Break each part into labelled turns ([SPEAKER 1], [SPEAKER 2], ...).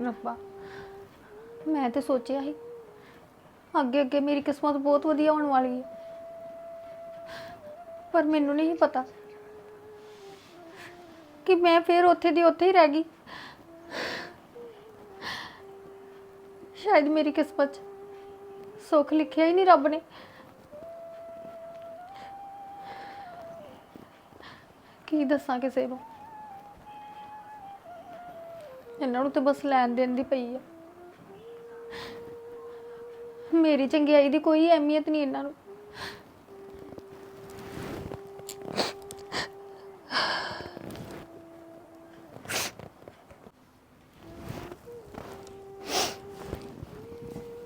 [SPEAKER 1] ਰੱਬਾ, ਮੈਂ ਤੇ ਸੋਚਿਆ ਸੀ ਅੱਗੇ ਅੱਗੇ ਮੇਰੀ ਕਿਸਮਤ ਬਹੁਤ ਵਧੀਆ ਹੋਣ ਵਾਲੀ ਹੈ। ਪਰ ਮੈਨੂੰ ਨਹੀਂ ਪਤਾ ਕਿ ਮੈਂ ਫਿਰ ਉੱਥੇ ਦੀ ਉੱਥੇ ਹੀ ਰਹਿ ਗਈ। ਸ਼ਾਇਦ ਮੇਰੀ ਕਿਸਮਤ 'ਚ ਸੁੱਖ ਲਿਖਿਆ ਹੀ ਨਹੀਂ ਰੱਬ ਨੇ। ਕੀ ਦੱਸਾਂ ਕਿਸੇ ਨੂੰ? ਇਹਨਾਂ ਨੂੰ ਤੇ ਬਸ ਲੈਣ ਦੇਣ ਦੀ ਪਈ ਆ। ਮੇਰੀ ਚੰਗਿਆਈ ਦੀ ਕੋਈ ਅਹਿਮੀਅਤ ਨਹੀਂ ਇਹਨਾਂ ਨੂੰ।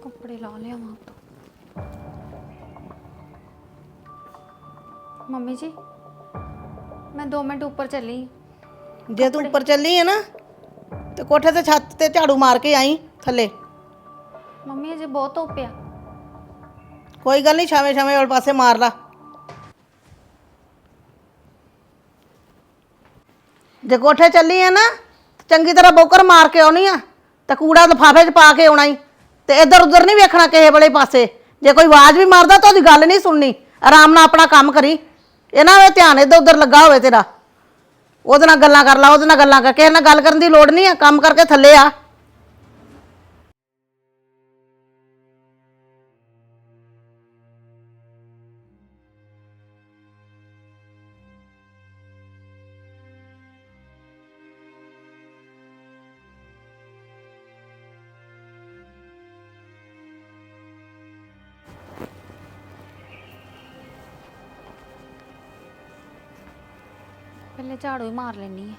[SPEAKER 1] ਕੱਪੜੇ ਲਾ ਲਿਆ ਮਾਂ ਤੋਂ। ਮੰਮੀ ਜੀ ਮੈਂ 2 ਮਿੰਟ ਉੱਪਰ ਚੱਲੀ।
[SPEAKER 2] ਜੇ ਤੂੰ ਉੱਪਰ ਚੱਲੀ ਹੈ ਨਾ ਤੇ ਕੋਠੇ ਤੇ ਛੱਤ ਤੇ ਝਾੜੂ ਮਾਰ ਕੇ ਆਈ ਥੱਲੇ।
[SPEAKER 1] ਮੰਮੀ ਅਜੇ ਬਹੁਤ ਧੁੱਪ ਆ।
[SPEAKER 2] ਕੋਈ ਗੱਲ ਨਹੀਂ ਛਾਵੇਂ ਛਾਵੇਂ ਵਾਲੇ ਪਾਸੇ ਮਾਰ ਲਾ। ਜੇ ਕੋਠੇ ਚੱਲੀ ਹੈ ਨਾ ਚੰਗੀ ਤਰ੍ਹਾਂ ਬੋਕਰ ਮਾਰ ਕੇ ਆਉਣੀ ਆ ਤੇ ਕੂੜਾ ਲਿਫਾਫੇ 'ਚ ਪਾ ਕੇ ਆਉਣਾ ਈ। ਤੇ ਇੱਧਰ ਉੱਧਰ ਨਹੀਂ ਵੇਖਣਾ ਕਿਸੇ ਵਾਲੇ ਪਾਸੇ। ਜੇ ਕੋਈ ਆਵਾਜ਼ ਵੀ ਮਾਰਦਾ ਤਾਂ ਉਹਦੀ ਗੱਲ ਨਹੀਂ ਸੁਣਨੀ। ਆਰਾਮ ਨਾਲ ਆਪਣਾ ਕੰਮ ਕਰੀ। ਇਹ ਨਾ ਹੋਵੇ ਧਿਆਨ ਇੱਧਰ ਉੱਧਰ ਲੱਗਾ ਹੋਵੇ ਤੇਰਾ। ਉਹਦੇ ਨਾਲ ਗੱਲਾਂ ਕਰ ਲਾ, ਉਹਦੇ ਨਾਲ ਗੱਲਾਂ ਕਰਕੇ ਇਹਨਾਂ ਨਾਲ ਗੱਲ ਕਰਨ ਦੀ ਲੋੜ ਨਹੀਂ ਆ, ਕੰਮ ਕਰਕੇ ਥੱਲੇ ਆ।
[SPEAKER 1] ਪਹਿਲੇ ਝਾੜੂ ਹੀ ਮਾਰ ਲੈਣੀ ਆ।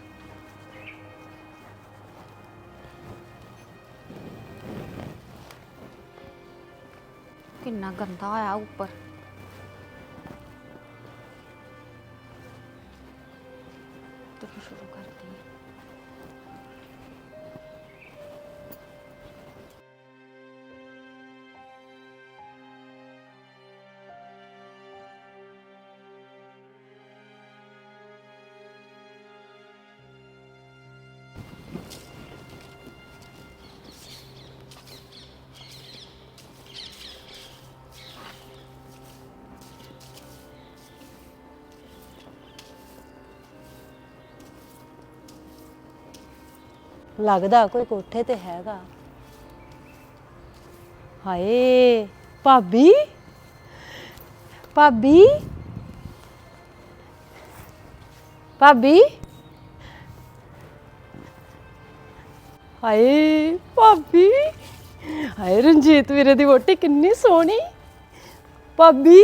[SPEAKER 1] ਕਿੰਨਾ ਗੰਦਾ ਆਇਆ ਉੱਪਰ।
[SPEAKER 3] ਲੱਗਦਾ ਕੋਈ ਕੋਠੇ ਤੇ ਹੈਗਾ। ਹਾਏ, ਭਾਬੀ? ਭਾਬੀ? ਭਾਬੀ? ਹਾਏ ਭਾਬੀ? ਹਾਏ, ਰਣਜੀਤ ਵੀਰੇ ਦੀ ਵੋਟੀ ਕਿੰਨੀ ਸੋਹਣੀ। ਭਾਬੀ?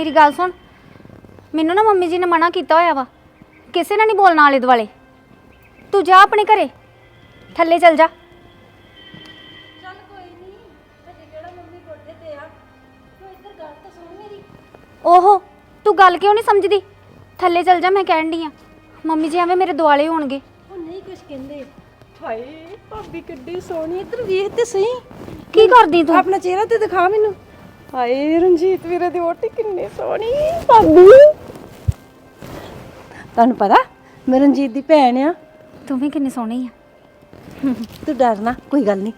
[SPEAKER 1] ਮੇਰੀ ਗੱਲ ਸੁਣ। ਮੈਨੂੰ ਨਾ ਮੰਮੀ ਜੀ ਨੇ ਮਨਾ ਕੀਤਾ ਹੋਇਆ ਵਾ। ਕਿਸੇ ਨਾਲ ਨਹੀਂ ਬੋਲਣਾ ਆਲੇ ਦੁਆਲੇ। ਤੂੰ ਜਾ ਆਪਣੇ ਘਰੇ। ਥੱਲੇ ਚੱਲ ਜਾ। ਓਹੋ ਤੂੰ ਗੱਲ ਕਿਉਂ ਨਹੀਂ ਸਮਝਦੀ? ਥੱਲੇ ਚੱਲ ਜਾ ਮੈਂ ਕਹਿਣ ਡਈ ਆ। ਮੰਮੀ ਜੀ ਐਵੇਂ ਮੇਰੇ ਦੁਆਲੇ ਹੋਣਗੇ।
[SPEAKER 3] ਉਹ ਨਹੀਂ ਕੁਝ ਕਹਿੰਦੇ। ਹਾਏ ਭਾਬੀ ਕਿੱਡੀ ਸੋਹਣੀ। ਇੱਧਰ ਵੇਖ ਤੇ ਸਹੀ।
[SPEAKER 1] ਕੀ ਕਰਦੀ ਤੂੰ?
[SPEAKER 3] ਆਪਣਾ ਚਿਹਰਾ ਤੇ ਦਿਖਾ ਮੈਨੂੰ। ਹਾਏ ਰਣਜੀਤ ਵੀਰੇ ਦੀ ਵੋਟੀ ਕਿੰਨੀ ਸੋਹਣੀ ਭਾਬੀ। ਤੁਹਾਨੂੰ ਪਤਾ ਮੈਂ ਰਣਜੀਤ ਦੀ ਭੈਣ ਆ।
[SPEAKER 1] ਤੂੰ ਵੀ ਕਿੰਨੀ ਸੋਹਣੀ ਆ।
[SPEAKER 3] ਤੂੰ ਡਰਨਾ ਕੋਈ ਗੱਲ ਨਹੀਂ।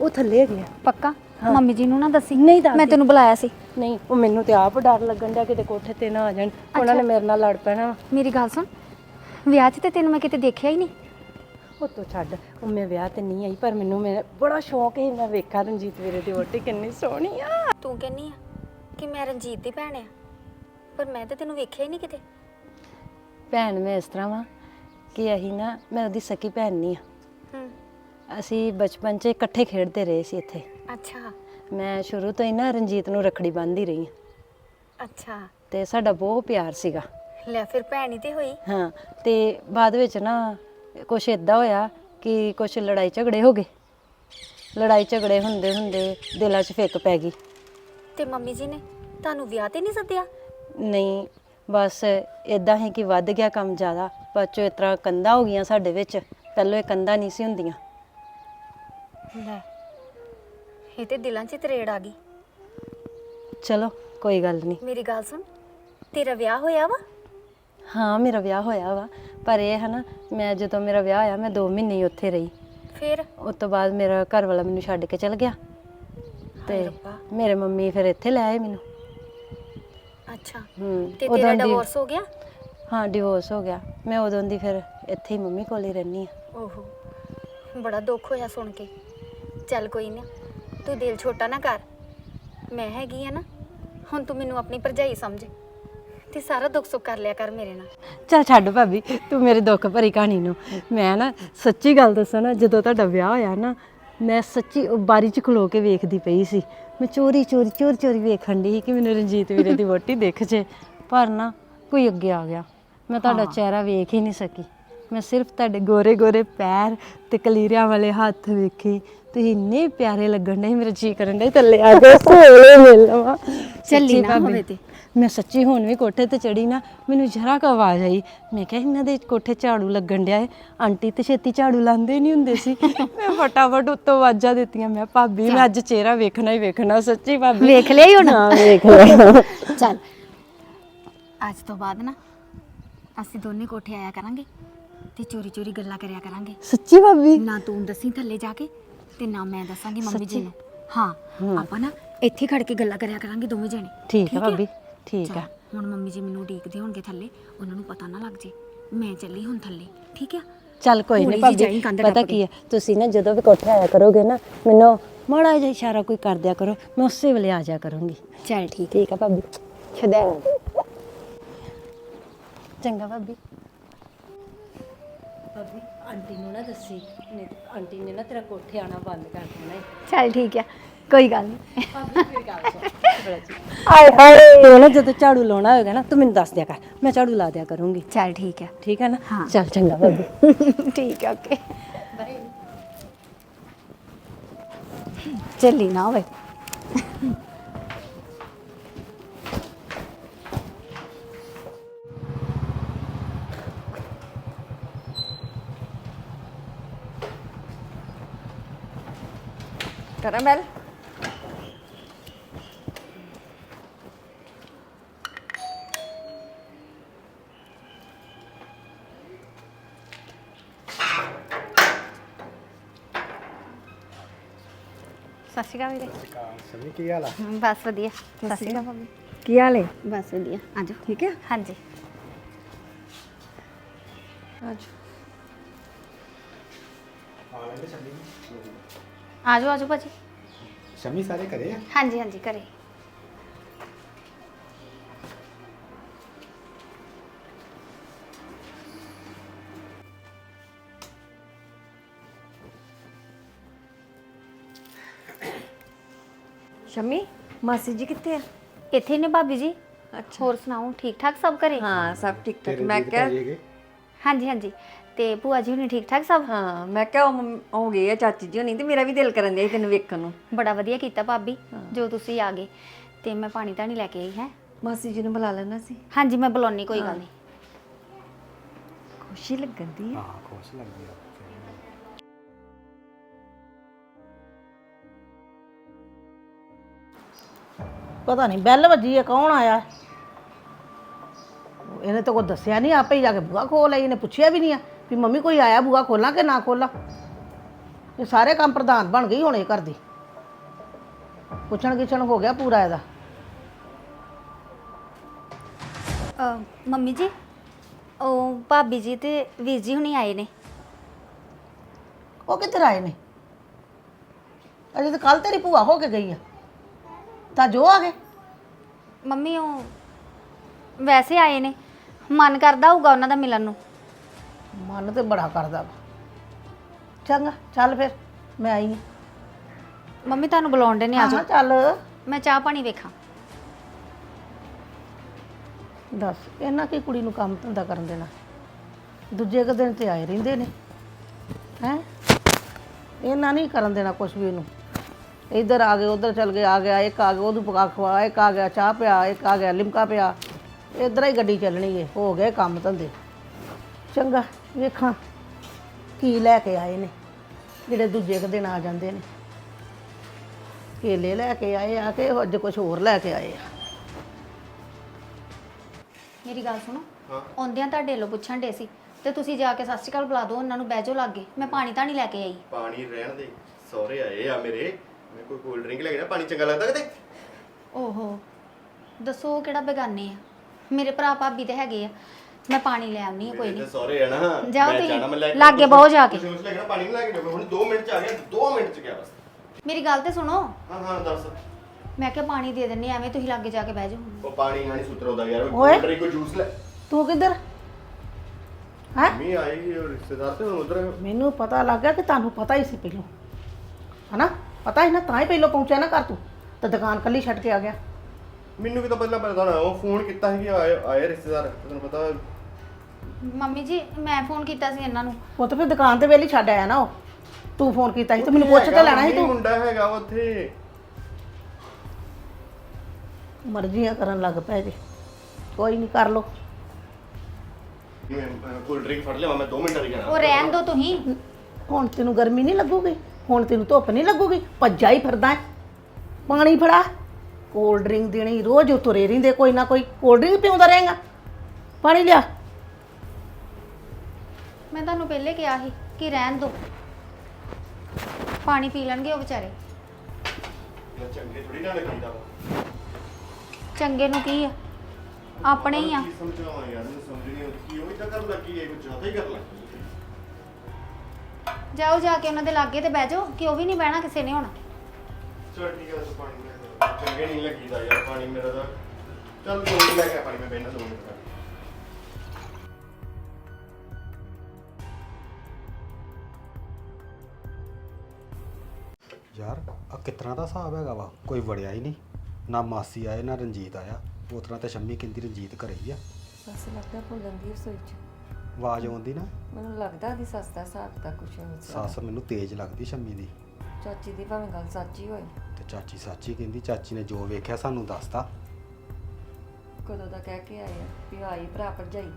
[SPEAKER 3] ਉਹ ਥੱਲੇ ਹੈਗੇ ਆ।
[SPEAKER 1] ਪੱਕਾ? ਮੰਮੀ ਜੀ ਨੂੰ ਨਾ ਦੱਸੀ।
[SPEAKER 3] ਨਹੀਂ ਦੱਸਦੀ।
[SPEAKER 1] ਮੈਂ ਤੈਨੂੰ ਬੁਲਾਇਆ ਸੀ।
[SPEAKER 3] ਨਹੀਂ ਉਹ ਮੈਨੂੰ ਤੇ ਆਪ ਡਰ ਲੱਗਣ ਡਿਆ ਕਿਤੇ ਕੋਠੇ ਤੇ ਨਾ ਆ ਜਾਣ। ਉਹਨਾਂ ਨੇ ਮੇਰੇ ਨਾਲ ਲੜ ਪੈਣਾ ਵਾ।
[SPEAKER 1] ਮੇਰੀ ਗੱਲ ਸੁਣ। ਵਿਆਹ 'ਚ ਤੇ ਤੈਨੂੰ ਮੈਂ ਕਿਤੇ ਦੇਖਿਆ ਹੀ ਨਹੀਂ।
[SPEAKER 3] ਉਹ ਤੋਂ ਛੱਡ। ਉਹ ਮੈਂ ਵਿਆਹ ਤੇ ਨਹੀਂ ਆਈ ਪਰ ਮੈਨੂੰ ਮੇਰਾ ਬੜਾ ਸ਼ੌਕ ਹੈ ਮੈਂ ਵੇਖਾਂ ਰਣਜੀਤ ਵੀਰੇ ਦੀ ਵੋਟੀ ਕਿੰਨੀ ਸੋਹਣੀ ਆ।
[SPEAKER 1] ਤੂੰ ਕਹਿੰਨੀ ਆ ਕਿ ਮੈਂ ਰਣਜੀਤ ਦੀ ਭੈਣ ਆ ਪਰ ਮੈਂ ਤੇ ਤੈਨੂੰ ਵੇਖਿਆ ਹੀ ਨਹੀਂ ਕਿਤੇ।
[SPEAKER 3] ਭੈਣ ਮੈਂ ਇਸ ਤਰ੍ਹਾਂ ਵਾਂ ਕਿ ਅਸੀਂ ਨਾ ਮੈਂ ਉਹਦੀ ਸਕੀ ਭੈਣ ਨਹੀਂ ਆ।
[SPEAKER 1] ਹੂੰ।
[SPEAKER 3] ਅਸੀਂ ਬਚਪਨ 'ਚ ਇਕੱਠੇ ਖੇਡਦੇ ਰਹੇ ਸੀ ਇੱਥੇ।
[SPEAKER 1] ਅੱਛਾ।
[SPEAKER 3] ਮੈਂ ਸ਼ੁਰੂ ਤੋਂ ਹੀ ਨਾ ਰਣਜੀਤ ਨੂੰ ਰੱਖੜੀ ਬੰਨ੍ਹਦੀ ਰਹੀ ਹਾਂ
[SPEAKER 1] ਅੱਛਾ।
[SPEAKER 3] ਤੇ ਸਾਡਾ ਬਹੁਤ ਪਿਆਰ ਸੀਗਾ।
[SPEAKER 1] ਲੈ ਫਿਰ ਭੈਣ ਹੀ ਤੇ ਹੋਈ।
[SPEAKER 3] ਹਾਂ ਤੇ ਬਾਅਦ ਵਿੱਚ ਨਾ ਕੁਛ ਇਦਾਂ ਹੋਇਆ ਕਿ ਕੁਛ ਲੜਾਈ ਝਗੜੇ ਹੋ ਗਏ। ਲੜਾਈ ਝਗੜੇ ਹੁੰਦੇ ਹੁੰਦੇ ਦਿਲਾਂ 'ਚ ਫਿੱਕ ਪੈ ਗਈ।
[SPEAKER 1] ਤੇ ਮੰਮੀ ਜੀ ਨੇ ਤੁਹਾਨੂੰ ਵਿਆਹ ਤੇ ਨਹੀਂ ਸੱਦਿਆ?
[SPEAKER 3] ਨਹੀਂ ਬਸ ਇਦਾਂ ਹੀ ਕਿ ਵੱਧ ਗਿਆ ਕੰਮ ਜ਼ਿਆਦਾ ਬਾਅਦ ਇਸ ਤਰ੍ਹਾਂ ਕੰਧਾਂ ਹੋ ਗਈਆਂ ਸਾਡੇ ਵਿੱਚ ਪਹਿਲਾਂ ਇਹ ਕੰਧਾਂ ਨਹੀਂ ਸੀ ਹੁੰਦੀਆਂ।
[SPEAKER 1] ਲੈ ਇਹ ਤੇ ਦਿਲਾਂ 'ਚ ਤਰੇੜ ਆ ਗਈ।
[SPEAKER 3] ਚਲੋ ਕੋਈ ਗੱਲ ਨਹੀਂ।
[SPEAKER 1] ਮੇਰੀ ਗੱਲ ਸੁਣ ਤੇਰਾ ਵਿਆਹ ਹੋਇਆ ਵਾ?
[SPEAKER 3] ਹਾਂ ਮੇਰਾ ਵਿਆਹ ਹੋਇਆ ਵਾ। ਪਰ ਇਹ ਹੈ ਨਾ ਮੈਂ ਜਦੋਂ ਮੇਰਾ ਵਿਆਹ ਹੋਇਆ ਮੈਂ 2 mਹੀਨੇ ਹੀ ਉੱਥੇ ਰਹੀ।
[SPEAKER 1] ਫਿਰ?
[SPEAKER 3] ਉਸ ਤੋਂ ਬਾਅਦ ਮੇਰਾ ਘਰ ਵਾਲਾ ਮੈਨੂੰ ਛੱਡ ਕੇ ਚਲ ਗਿਆ। ਤੇ
[SPEAKER 1] ਰੱਬਾ।
[SPEAKER 3] ਮੇਰੇ ਮੰਮੀ ਫਿਰ ਇੱਥੇ ਲੈ ਆਏ ਮੈਨੂੰ।
[SPEAKER 1] ਅੱਛਾ।
[SPEAKER 3] ਹੂੰ
[SPEAKER 1] ਤੇ
[SPEAKER 3] ਉਦੋਂ
[SPEAKER 1] ਤੇਰਾ
[SPEAKER 3] ਦੀ-
[SPEAKER 1] ਡਿਵੋਰਸ ਹੋ ਗਿਆ?
[SPEAKER 3] ਹਾਂ ਡਿਵੋਰਸ ਹੋ ਗਿਆ। ਮੈਂ ਉਦੋਂ ਦੀ ਫਿਰ ਇੱਥੇ ਹੀ ਮੰਮੀ ਕੋਲ ਹੀ ਰਹਿੰਦੀ ਆ
[SPEAKER 1] ਓਹੋ ਬੜਾ ਦੁੱਖ ਹੋਇਆ ਸੁਣ ਕੇ। ਚੱਲ ਕੋਈ ਨਾ ਤੂੰ ਦਿਲ ਛੋਟਾ ਨਾ ਕਰ। ਮੈਂ ਹੈਗੀ ਆ ਨਾ ਹੁਣ ਤੂੰ ਮੈਨੂੰ ਆਪਣੀ ਭਰਜਾਈ ਸਮਝ। ਤੇ ਸਾਰਾ ਦੁੱਖ ਸੁੱਖ ਕਰ ਲਿਆ ਕਰ ਮੇਰੇ ਨਾਲ।
[SPEAKER 3] ਚੱਲ ਛੱਡ ਭਾਬੀ ਤੂੰ ਮੇਰੇ ਦੁੱਖ ਭਰੀ ਕਹਾਣੀ ਨੂੰ। ਮੈਂ ਨਾ ਸੱਚੀ ਗੱਲ ਦੱਸਾਂ ਨਾ ਜਦੋਂ ਤੁਹਾਡਾ ਵਿਆਹ ਹੋਇਆ ਨਾ ਮੈਂ ਸੱਚੀ ਉਹ ਬਾਰੀ 'ਚ ਖਲੋ ਕੇ ਵੇਖਦੀ ਪਈ ਸੀ। ਮੈਂ ਚੋਰੀ ਚੋਰੀ ਚੋਰੀ ਚੋਰੀ ਵੇਖਣ ਦੀ ਕਿ ਮੈਨੂੰ ਰਣਜੀਤ ਵੀਰੇ ਦੀ ਵੋਟੀ ਦਿਖ ਜੇ। ਪਰ ਨਾ ਕੋਈ ਅੱਗੇ ਆ ਗਿਆ। ਮੈਂ ਤੁਹਾਡਾ ਚਿਹਰਾ ਵੇਖ ਹੀ ਨਹੀਂ ਸਕੀ। ਮੈਂ ਸਿਰਫ ਤੁਹਾਡੇ ਗੋਰੇ ਗੋਰੇ ਪੈਰ ਤੇ ਕਲੀਰਿਆਂ ਵਾਲੇ ਹੱਥ ਵੇਖੇ। ਤੁਸੀਂ ਇੰਨੇ ਪਿਆਰੇ ਲੱਗਣ ਦੇ ਮੇਰਾ ਜੀ ਕਰਨ ਦੇ ਥੱਲੇ ਆ ਕੇ ਸੋਲੇ ਮਿਲ ਲਵਾਂ।
[SPEAKER 1] ਚੱਲੀ ਨਾ ਹੋਵੇ ਤੇ।
[SPEAKER 3] ਮੈਂ ਸੱਚੀ ਹੁਣ ਵੀ ਕੋਠੇ ਤੇ ਚੜੀ ਨਾ ਮੈਨੂੰ ਜਰਾ ਕੁ ਆਵਾਜ਼ ਆਈ। ਮੈਂ ਕਿਹਾ ਇਹਨਾਂ ਦੇ ਕੋਠੇ ਝਾੜੂ ਲੱਗਣ ਡਿਆ ਏ। ਆਂਟੀ ਤੇ ਛੇਤੀ ਝਾੜੂ ਲਾਉਂਦੇ ਨਹੀਂ ਹੁੰਦੇ ਸੀ। ਮੈਂ ਫਟਾਫਟ ਉੱਤੋਂ ਆਵਾਜ਼ਾਂ ਦਿੱਤੀਆਂ ਮੈਂ ਭਾਬੀ ਮੈਂ ਅੱਜ ਚਿਹਰਾ ਵੇਖਣਾ ਹੀ ਵੇਖਣਾ ਸੱਚੀ ਭਾਬੀ।
[SPEAKER 1] ਵੇਖ ਲਿਆ ਹੀ ਹੁਣ?
[SPEAKER 3] ਹਾਂ ਵੇਖ ਲਿਆ।
[SPEAKER 1] ਚੱਲ। ਅੱਜ ਤੋਂ ਬਾਅਦ ਨਾ ਅਸੀਂ ਦੋਨੇ ਕੋਠੇ ਆਇਆ ਕਰਾਂਗੇ ਤੇ ਚੋਰੀ ਚੋਰੀ ਗੱਲਾਂ ਕਰਿਆ ਕਰਾਂਗੇ।
[SPEAKER 3] ਸੱਚੀ ਭਾਬੀ?
[SPEAKER 1] ਨਾ ਤੂੰ ਦੱਸੀ ਥੱਲੇ ਜਾ ਕੇ ਤੇ ਨਾ ਮੈਂ ਦੱਸਾਂਗੀ ਮੰਮੀ ਜੀ ਨੂੰ। ਹਾਂ ਆਪਾਂ ਨਾ ਇੱਥੇ ਖੜ ਕੇ ਗੱਲਾਂ ਕਰਿਆ ਕਰਾਂਗੇ ਦੋਵੇਂ ਜਣੇ।
[SPEAKER 3] ਠੀਕ ਹੈ? ਭਾਬੀ। ਠੀਕ ਆ।
[SPEAKER 1] ਹੁਣ ਮੰਮੀ ਜੀ ਮੈਨੂੰ ਉਡੀਕਦੇ ਹੋਣਗੇ ਥੱਲੇ ਉਹਨਾਂ ਨੂੰ ਪਤਾ ਨਾ ਲੱਗ ਜੇ। ਮੈਂ ਚੱਲੀ ਹੁਣ ਥੱਲੇ ਠੀਕ ਆ?
[SPEAKER 3] ਚੱਲ ਕੋਈ ਨਹੀਂ ਭਾਬੀ ਪਤਾ ਕੀ। ਹੈ ਤੁਸੀਂ ਨਾ ਜਦੋਂ ਵੀ ਕੋਠੇ ਆਇਆ ਕਰੋਗੇ ਨਾ ਮੈਨੂੰ ਮਾੜਾ ਜਿਹਾ ਇਸ਼ਾਰਾ ਕੋਈ ਕਰ ਦਿਆ ਕਰੋ ਮੈਂ ਉਸੇ ਵੇਲੇ ਆ ਜਾ ਕਰੂੰਗੀ।
[SPEAKER 1] ਚੱਲ ਠੀਕ
[SPEAKER 3] ਠੀਕ ਆ ਭਾਬੀ ਛਦੇ ਚੰਗਾ ਭਾਬੀ। ਭਾਬੀ ਆਂਟੀ ਨੂੰ ਨਾ ਦੱਸੀ ਨਹੀਂ ਤੇ ਆਂਟੀ ਨੇ ਨਾ ਤੇਰਾ ਕੋਠੇ ਆਣਾ ਬੰਦ ਕਰ ਦੇਣਾ
[SPEAKER 1] ਚੱਲ ਠੀਕ ਆ। ਕੋਈ ਗੱਲ ਨਹੀਂ
[SPEAKER 3] ਆਏ ਹਾਏ ਉਹ ਨਾ ਜਦੋਂ ਝਾੜੂ ਲਾਉਣਾ ਹੋਏਗਾ ਨਾ ਤੂੰ ਮੈਨੂੰ ਦੱਸ ਦਿਆ ਕਰ। ਮੈਂ ਝਾੜੂ ਲਾ ਦਿਆ ਕਰੂੰਗੀ।
[SPEAKER 1] ਚੱਲ ਠੀਕ ਆ
[SPEAKER 3] ਠੀਕ ਹੈ ਨਾ?
[SPEAKER 1] ਹਾਂ।
[SPEAKER 3] ਚੱਲ ਚੰਗਾ ਭਾਬੀ।
[SPEAKER 1] ਠੀਕ ਆ ਓਕੇ। ਚੱਲੀ ਨਾ ਹੋਵੇ।
[SPEAKER 4] ਕਰਾਂ
[SPEAKER 1] ਸਤਿ ਸ਼੍ਰੀ ਅਕਾਲ ਵੀਰੇ।
[SPEAKER 5] ਸਭੀ ਕੀ ਹਾਲ ਆ
[SPEAKER 1] ਬਸ ਵਧੀਆ। ਸਤਿ ਸ਼੍ਰੀ ਅਕਾਲ ਭਾਬੀ।
[SPEAKER 4] ਕੀ ਹਾਲ ਹੈ
[SPEAKER 1] ਬਸ ਵਧੀਆ। ਆਜੋ।
[SPEAKER 4] ਠੀਕ ਹੈ
[SPEAKER 1] ਹਾਂਜੀ।
[SPEAKER 4] ਅੱਜ
[SPEAKER 1] ਆਜੋ ਆਜੋ ਭਾਜੀ।
[SPEAKER 5] ਸ਼ਮੀ ਸਾਰੇ ਆ?
[SPEAKER 1] ਹਾਂਜੀ ਹਾਂਜੀ ਘਰੇ।
[SPEAKER 4] ਮਾਸੀ ਜੀ ਕਿੱਥੇ ਆ?
[SPEAKER 1] ਇੱਥੇ ਨੇ ਭਾਬੀ ਜੀ।
[SPEAKER 4] ਅੱਛਾ।
[SPEAKER 1] ਹੋਰ ਸੁਣਾਓ ਠੀਕ ਠਾਕ ਸਭ ਘਰੇ?
[SPEAKER 4] ਹਾਂ ਸਭ ਠੀਕ ਠਾਕ ਮੈਂ ਕਿਹਾ?
[SPEAKER 1] ਹਾਂਜੀ ਹਾਂਜੀ। ਤੇ ਭੂਆ ਜੀ ਹੁਣੀ ਠੀਕ ਠਾਕ ਸਭ?
[SPEAKER 4] ਹਾਂ ਮੈਂ ਕਿਹਾ ਉਹ ਮੰਮ- ਹੋ ਗਏ ਆ ਚਾਚੀ ਜੀ ਹੋਣੀ ਤੇ ਮੇਰਾ ਵੀ ਦਿਲ ਕਰਨ ਦਿਆ ਸੀ ਤੈਨੂੰ ਵੇਖਣ ਨੂੰ।
[SPEAKER 1] ਬੜਾ ਵਧੀਆ ਕੀਤਾ ਭਾਬੀ ਜੋ ਤੁਸੀਂ ਆ ਗਏ। ਤੇ ਮੈਂ ਪਾਣੀ ਤਾਂ ਨਹੀਂ ਲੈ ਕੇ ਆਈ ਹੈ।
[SPEAKER 4] ਮਾਸੀ ਜੀ ਨੂੰ ਬੁਲਾ ਲੈਣਾ ਸੀ?
[SPEAKER 1] ਹਾਂਜੀ ਮੈਂ ਬੁਲਾਉਣੀ ਕੋਈ ਗੱਲ ਨਹੀਂ
[SPEAKER 4] ਖੁਸ਼ੀ ਲੱਗਣ ਦੀ ਹੈ
[SPEAKER 5] ਹਾਂ ਖੁਸ਼ ਲੱਗਦੀ ਆ।
[SPEAKER 2] ਪਤਾ ਨਹੀਂ ਬੈਲ ਵੱਜੀ ਹੈ ਕੌਣ ਆਇਆ? ਇਹਨੇ ਤਾਂ ਕੋਈ ਦੱਸਿਆ ਨਹੀਂ ਆਪੇ ਹੀ ਜਾ ਕੇ ਬੂਹਾ ਖੋਲ ਲਈ ਇਹਨੇ ਪੁੱਛਿਆ ਵੀ ਨਹੀਂ ਆ ਵੀ ਮੰਮੀ ਕੋਈ ਆਇਆ ਬੂਹਾ ਖੋਲਾਂ ਕਿ ਨਾ ਖੋਲਾਂ? ਇਹ ਸਾਰੇ ਕੰਮ ਪ੍ਰਧਾਨ ਬਣ ਗਈ ਹੋਣੇ ਘਰ ਦੀ। ਪੁੱਛਣ ਗਿੱਛਣ ਹੋ ਗਿਆ ਪੂਰਾ ਇਹਦਾ।
[SPEAKER 1] ਅ, ਮੰਮੀ ਜੀ ਉਹ ਭਾਬੀ ਜੀ ਤੇ ਵੀਰ ਜੀ ਹੁਣੀ ਆਏ ਨੇ।
[SPEAKER 2] ਉਹ ਕਿੱਧਰ ਆਏ ਨੇ? ਅਜੇ ਤਾਂ ਕੱਲ ਤੇਰੀ ਭੂਆ ਹੋ ਕੇ ਗਈ ਆ। ਤਾਂ ਜੋ ਆ ਗਏ।
[SPEAKER 1] ਮੰਮੀ ਉਹ ਵੈਸੇ ਆਏ ਨੇ। ਮਨ ਕਰਦਾ ਹੋਊਗਾ ਉਹਨਾਂ ਦਾ ਮਿਲਣ ਨੂੰ।
[SPEAKER 2] ਮਨ ਤੇ ਬੜਾ ਕਰਦਾ ਵਾ। ਚੰਗਾ ਚੱਲ ਫਿਰ ਮੈਂ ਆਈ ਹਾਂ
[SPEAKER 1] ਮੰਮੀ ਤੁਹਾਨੂੰ ਬੁਲਾਉਣ ਦੇ ਨੇ ਆਜੋ
[SPEAKER 2] ਹਾਂ ਚੱਲ।
[SPEAKER 1] ਮੈਂ ਚਾਹ ਪਾਣੀ ਵੇਖਾਂ।
[SPEAKER 2] ਦੱਸ ਇਹਨਾਂ ਕੀ ਕੁੜੀ ਨੂੰ ਕੰਮ ਧੰਦਾ ਕਰਨ ਦੇਣਾ? ਦੂਜੇ ਕੁ ਦਿਨ ਤੇ ਆਏ ਰਹਿੰਦੇ ਨੇ। ਹੈ? ਇਹਨਾਂ ਨਹੀਂ ਕਰਨ ਦੇਣਾ ਕੁਝ ਵੀ ਇਹਨੂੰ ਇੱਧਰ ਆ ਗਏ ਉੱਧਰ ਚਲ ਗਏ ਆ ਗਿਆ ਇੱਕ ਆ ਗਿਆ ਉਹਨੂੰ ਪਕਾ ਖਵਾ ਇੱਕ ਆ ਗਿਆ ਚਾਹ ਪਿਆ ਇੱਕ ਆ ਗਿਆ ਲਿਮਕਾ ਪਿਆ। ਇੱਧਰ ਹੀ ਗੱਡੀ ਚੱਲਣੀ ਏ ਹੋ ਗਏ ਕੰਮ ਧੰਦੇ। ਚੰਗਾ ਵੇਖਾਂ ਕੀ ਲੈ ਕੇ ਆਏ ਨੇ ਜਿਹੜੇ ਦੂਜੇ ਕੁ ਦਿਨ ਆ ਜਾਂਦੇ ਨੇ। ਕੇਲੇ ਲੈ ਕੇ ਆਏ ਆ ਕਿ ਅੱਜ ਕੁਝ ਹੋਰ ਲੈ ਕੇ ਆਏ ਆ?
[SPEAKER 1] ਮੇਰੀ ਗੱਲ ਸੁਣੋ ਆਉਂਦਿਆਂ ਤੁਹਾਡੇ ਲੋ ਪੁੱਛਣ ਡੇ ਸੀ ਤੇ ਤੁਸੀਂ ਜਾ ਕੇ ਸਤਿ ਸ਼੍ਰੀ ਅਕਾਲ ਬੁਲਾ ਦਿਓ ਉਹਨਾਂ ਨੂੰ ਬਹਿ ਜਾਓ ਲਾਗੇ ਮੈਂ ਪਾਣੀ ਤਾਂ ਨਹੀਂ ਲੈ ਕੇ ਆਈ।
[SPEAKER 6] ਪਾਣੀ ਰਹਿਣ ਦੇ ਸਹੁਰੇ ਆਏ ਆ ਮੇਰੇ। ਮੈਂ ਕੋਈ ਕੋਲਡ ਡਰਿੰਕ ਲੈ ਕੇ ਨਾ ਪਾਣੀ ਚੰਗਾ ਲੱਗਦਾ ਕਿਤੇ?
[SPEAKER 1] ਓਹੋ ਦੱਸੋ ਉਹ ਕਿਹੜਾ ਬੇਗਾਨੇ ਆ? ਮੇਰੇ ਭਰਾ ਭਾਬੀ ਤੇ ਹੈਗੇ ਆ। ਮੈਂ ਪਾਣੀ ਲੈ ਆਉਣੀ ਆ ਕੋਈ ਨਹੀਂ
[SPEAKER 6] ਤੇ ਸਹੁਰੇ ਆ ਨਾ।
[SPEAKER 1] ਜਾਓ
[SPEAKER 6] ਮੈਂ
[SPEAKER 1] ਤੁਸੀਂ,
[SPEAKER 6] ਜਾਣਾ, ਮੈਂ ਲੈ ਕੇ-
[SPEAKER 1] ਲਾਗੇ ਬਹੋ ਜਾ ਕੇ।
[SPEAKER 6] ਤੁਸੀਂ ਉਸ ਲੈ ਕੇ ਨਾ ਪਾਣੀ ਨਹੀਂ ਲੈ ਕੇ ਜਾਓ ਹੁਣ 2 ਮਿੰਟ ਚ ਆ ਗਿਆ 2 ਮਿੰਟ ਚ ਗਿਆ ਬਸ।
[SPEAKER 1] ਮੇਰੀ ਗੱਲ ਤੇ ਸੁਣੋ।
[SPEAKER 6] ਹਾਂ ਹਾਂ ਦੱਸ।
[SPEAKER 1] ਮੈਂ ਕਿਹਾ ਪਾਣੀ ਦੇ ਦਿੰਨੀ ਐਵੇਂ ਤੁਸੀਂ ਲਾਗੇ ਜਾ ਕੇ ਬਹਿ ਜਾਓ।
[SPEAKER 6] ਉਹ ਪਾਣੀ ਨਾਲ ਨਹੀਂ ਸੁਤਰਉਂਦਾ ਯਾਰ
[SPEAKER 2] ਓਏ।
[SPEAKER 6] ਕੋਲਡ ਡਰਿੰਕ ਕੋਈ ਜੂਸ ਲੈ।
[SPEAKER 2] ਤੂੰ ਕਿੱਧਰ? ਹੈ?
[SPEAKER 6] ਮੀ ਆਈ ਉਹ ਰਿਸ਼ਤੇਦਾਰ ਤੇ ਉਧਰ।
[SPEAKER 2] ਮੈਨੂੰ ਪਤਾ ਲੱਗ ਗਿਆ ਕਿ ਤੁਹਾਨੂੰ ਪਤਾ ਹੀ ਸੀ ਪਹਿਲਾਂ। ਹਨਾ? ਪਤਾ ਹੀ ਨਾ ਤਾਂ ਹੀ ਪਹਿਲਾਂ ਪਹੁੰਚਿਆ ਨਾ ਘਰ ਤੂੰ ਤੇ ਦੁਕਾਨ ਕੱਲੀ ਛੱਡ ਕੇ ਆ ਗਿਆ।
[SPEAKER 6] ਮੈਨੂੰ ਵੀ ਤਾਂ ਪਹਿਲਾਂ ਪਤਾ ਨਾ ਉਹ ਫੋਨ ਕੀਤਾ ਸੀ ਕਿ ਆਏ ਆਏ ਰਿਸ਼ਤੇਦਾਰ ਤੈਨੂੰ ਪਤਾ
[SPEAKER 1] ਮੰਮੀ ਜੀ ਮੈਂ ਫੋਨ ਕੀਤਾ ਸੀ ਇਹਨਾਂ ਨੂੰ।
[SPEAKER 2] ਉਹ ਤਾਂ ਫਿਰ ਦੁਕਾਨ ਤੇ ਵੇਲੀ ਛੱਡ ਆਇਆ ਨਾ ਉਹ। ਤੂੰ ਫੋਨ ਕੀਤਾ ਸੀ ਤੇ ਮੈਨੂੰ ਪੁੱਛ ਤੇ ਲੈਣਾ ਸੀ ਤੂੰ।
[SPEAKER 6] ਮੁੰਡਾ ਹੈਗਾ ਉੱਥੇ।
[SPEAKER 2] ਮਰਜ਼ੀਆਂ ਕਰਨ ਲੱਗ ਪਏ ਜੇ। ਕੋਈ ਨਹੀਂ ਕਰ ਲੋ
[SPEAKER 6] ਮੈਂ ਡਰਿੰਕ ਫੜ ਲਿਆ ਮੈਂ 2 ਮਿੰਟ ਰਹੀ
[SPEAKER 1] ਉਹ ਰਹਿਣ ਦੋ ਤੁਸੀਂ।
[SPEAKER 2] ਹੁਣ ਤੈਨੂੰ ਗਰਮੀ ਨਹੀਂ ਲੱਗੂਗੀ? ਹੁਣ ਤੈਨੂੰ ਧੁੱਪ ਨਹੀਂ ਲੱਗੂਗੀ ਭੱਜਾ ਹੀ ਫਿਰਦਾ ਹੈ। ਪਾਣੀ ਫੜਾ। ਕੋਲਡ ਡਰਿੰਕ ਦੇਣੀ ਰੋਜ਼ ਉਹ ਤੁਰੇ ਰਹਿੰਦੇ ਕੋਈ ਨਾ ਕੋਈ। ਕੋਲਡ ਡਰਿੰਕ ਪੀਉਂਦਾ ਰਹੇਗਾ। ਪਾਣੀ ਲਿਆ।
[SPEAKER 1] ਮੈਂ ਤੁਹਾਨੂੰ ਪਹਿਲੇ ਕਿਹਾ ਸੀ ਕਿ ਰਹਿਣ ਦੋ ਪਾਣੀ ਪੀ ਲੈਣਗੇ ਉਹ ਵਿਚਾਰੇ।
[SPEAKER 6] ਚੰਗੇ ਥੋੜੀ ਨਾ ਲੱਗੀਦਾ ਵਾ।
[SPEAKER 1] ਚੰਗੇ ਨੂੰ ਕੀ ਆ? ਆਪਣੇ ਹੀ ਆ।
[SPEAKER 6] ਕੀ ਸਮਝਾਵਾਂ ਯਾਰ ਮੈਨੂੰ ਸਮਝ ਨਹੀਂ ਆਉਂਦੀ। ਕੀ ਉਹ ਇਦਾਂ ਕਰਨ ਲੱਗੀ ਹੈ ਕੁਝ ਜ਼ਿਆਦਾ ਹੀ ਕਰ ਲੱਗੀ
[SPEAKER 1] ਜਾਓ ਜਾ ਕੇ ਉਹਨਾਂ ਦੇ ਲਾਗੇ ਤੇ ਬਹਿ ਜਾਓ ਕਿ ਉਹ ਵੀ ਨਹੀਂ ਬਹਿਣਾ ਕਿਸੇ ਨੇ ਹੁਣ।
[SPEAKER 6] ਚਲ ਠੀਕ ਹੈ ਤੂੰ ਪਾਣੀ ਲੈ ਕੇ ਆ। ਚੰਗੇ ਨਹੀਂ ਲੱਗੀਦਾ ਯਾਰ ਪਾਣੀ ਮੇਰਾ ਤਾਂ। ਚੱਲ ਦੋ ਮਿੰਟ ਲੈ ਕੇ ਆ ਪਾਣੀ ਮੈਂ ਬੈਠਾ ਦੋ ਮਿੰਟ ਤੱਕ।
[SPEAKER 5] ਯਾਰ ਆ ਕਿਤਨਾ ਦਾ ਹਿਸਾਬ ਹੈਗਾ ਵਾ? ਕੋਈ ਵੜਿਆ ਹੀ ਨਹੀਂ। ਨਾ ਮਾਸੀ ਆਏ ਨਾ ਰਣਜੀਤ ਆਇਆ। ਉਸ ਤਰ੍ਹਾਂ ਤੇ ਸ਼ੰਮੀ ਕਹਿੰਦੀ ਰਣਜੀਤ ਘਰੇ ਹੀ ਆ।
[SPEAKER 4] ਸੱਸ ਲੱਗਦਾ ਭੁੱਲਣ ਦੀ ਰਸੋਈ ਚ।
[SPEAKER 5] ਆਵਾਜ਼ ਆਉਂਦੀ ਨਾ।
[SPEAKER 4] ਮੈਨੂੰ ਲੱਗਦਾ ਦੀ ਸੱਸ ਦਾ ਹਿਸਾਬ ਦਾ ਕੁਛ ਨਹੀਂ
[SPEAKER 5] ਸੱਸ ਮੈਨੂੰ ਤੇਜ਼ ਲੱਗਦੀ ਸ਼ੰਮੀ ਦੀ।
[SPEAKER 4] ਚਾਚੀ ਦੀ ਭਾਵੇਂ ਗੱਲ ਸੱਚੀ ਹੋਏ।
[SPEAKER 5] ਤੇ ਚਾਚੀ ਸਾਚੀ ਕਹਿੰਦੀ ਚਾਚੀ ਨੇ ਜੋ ਵੇਖਿਆ ਸਾਨੂੰ ਦੱਸਤਾ।
[SPEAKER 4] ਕਦੋਂ ਦਾ ਕਹਿ ਕੇ ਆਏ ਆ ਵੀ ਆਈ ਭਰਾ ਭਰਜਾਈ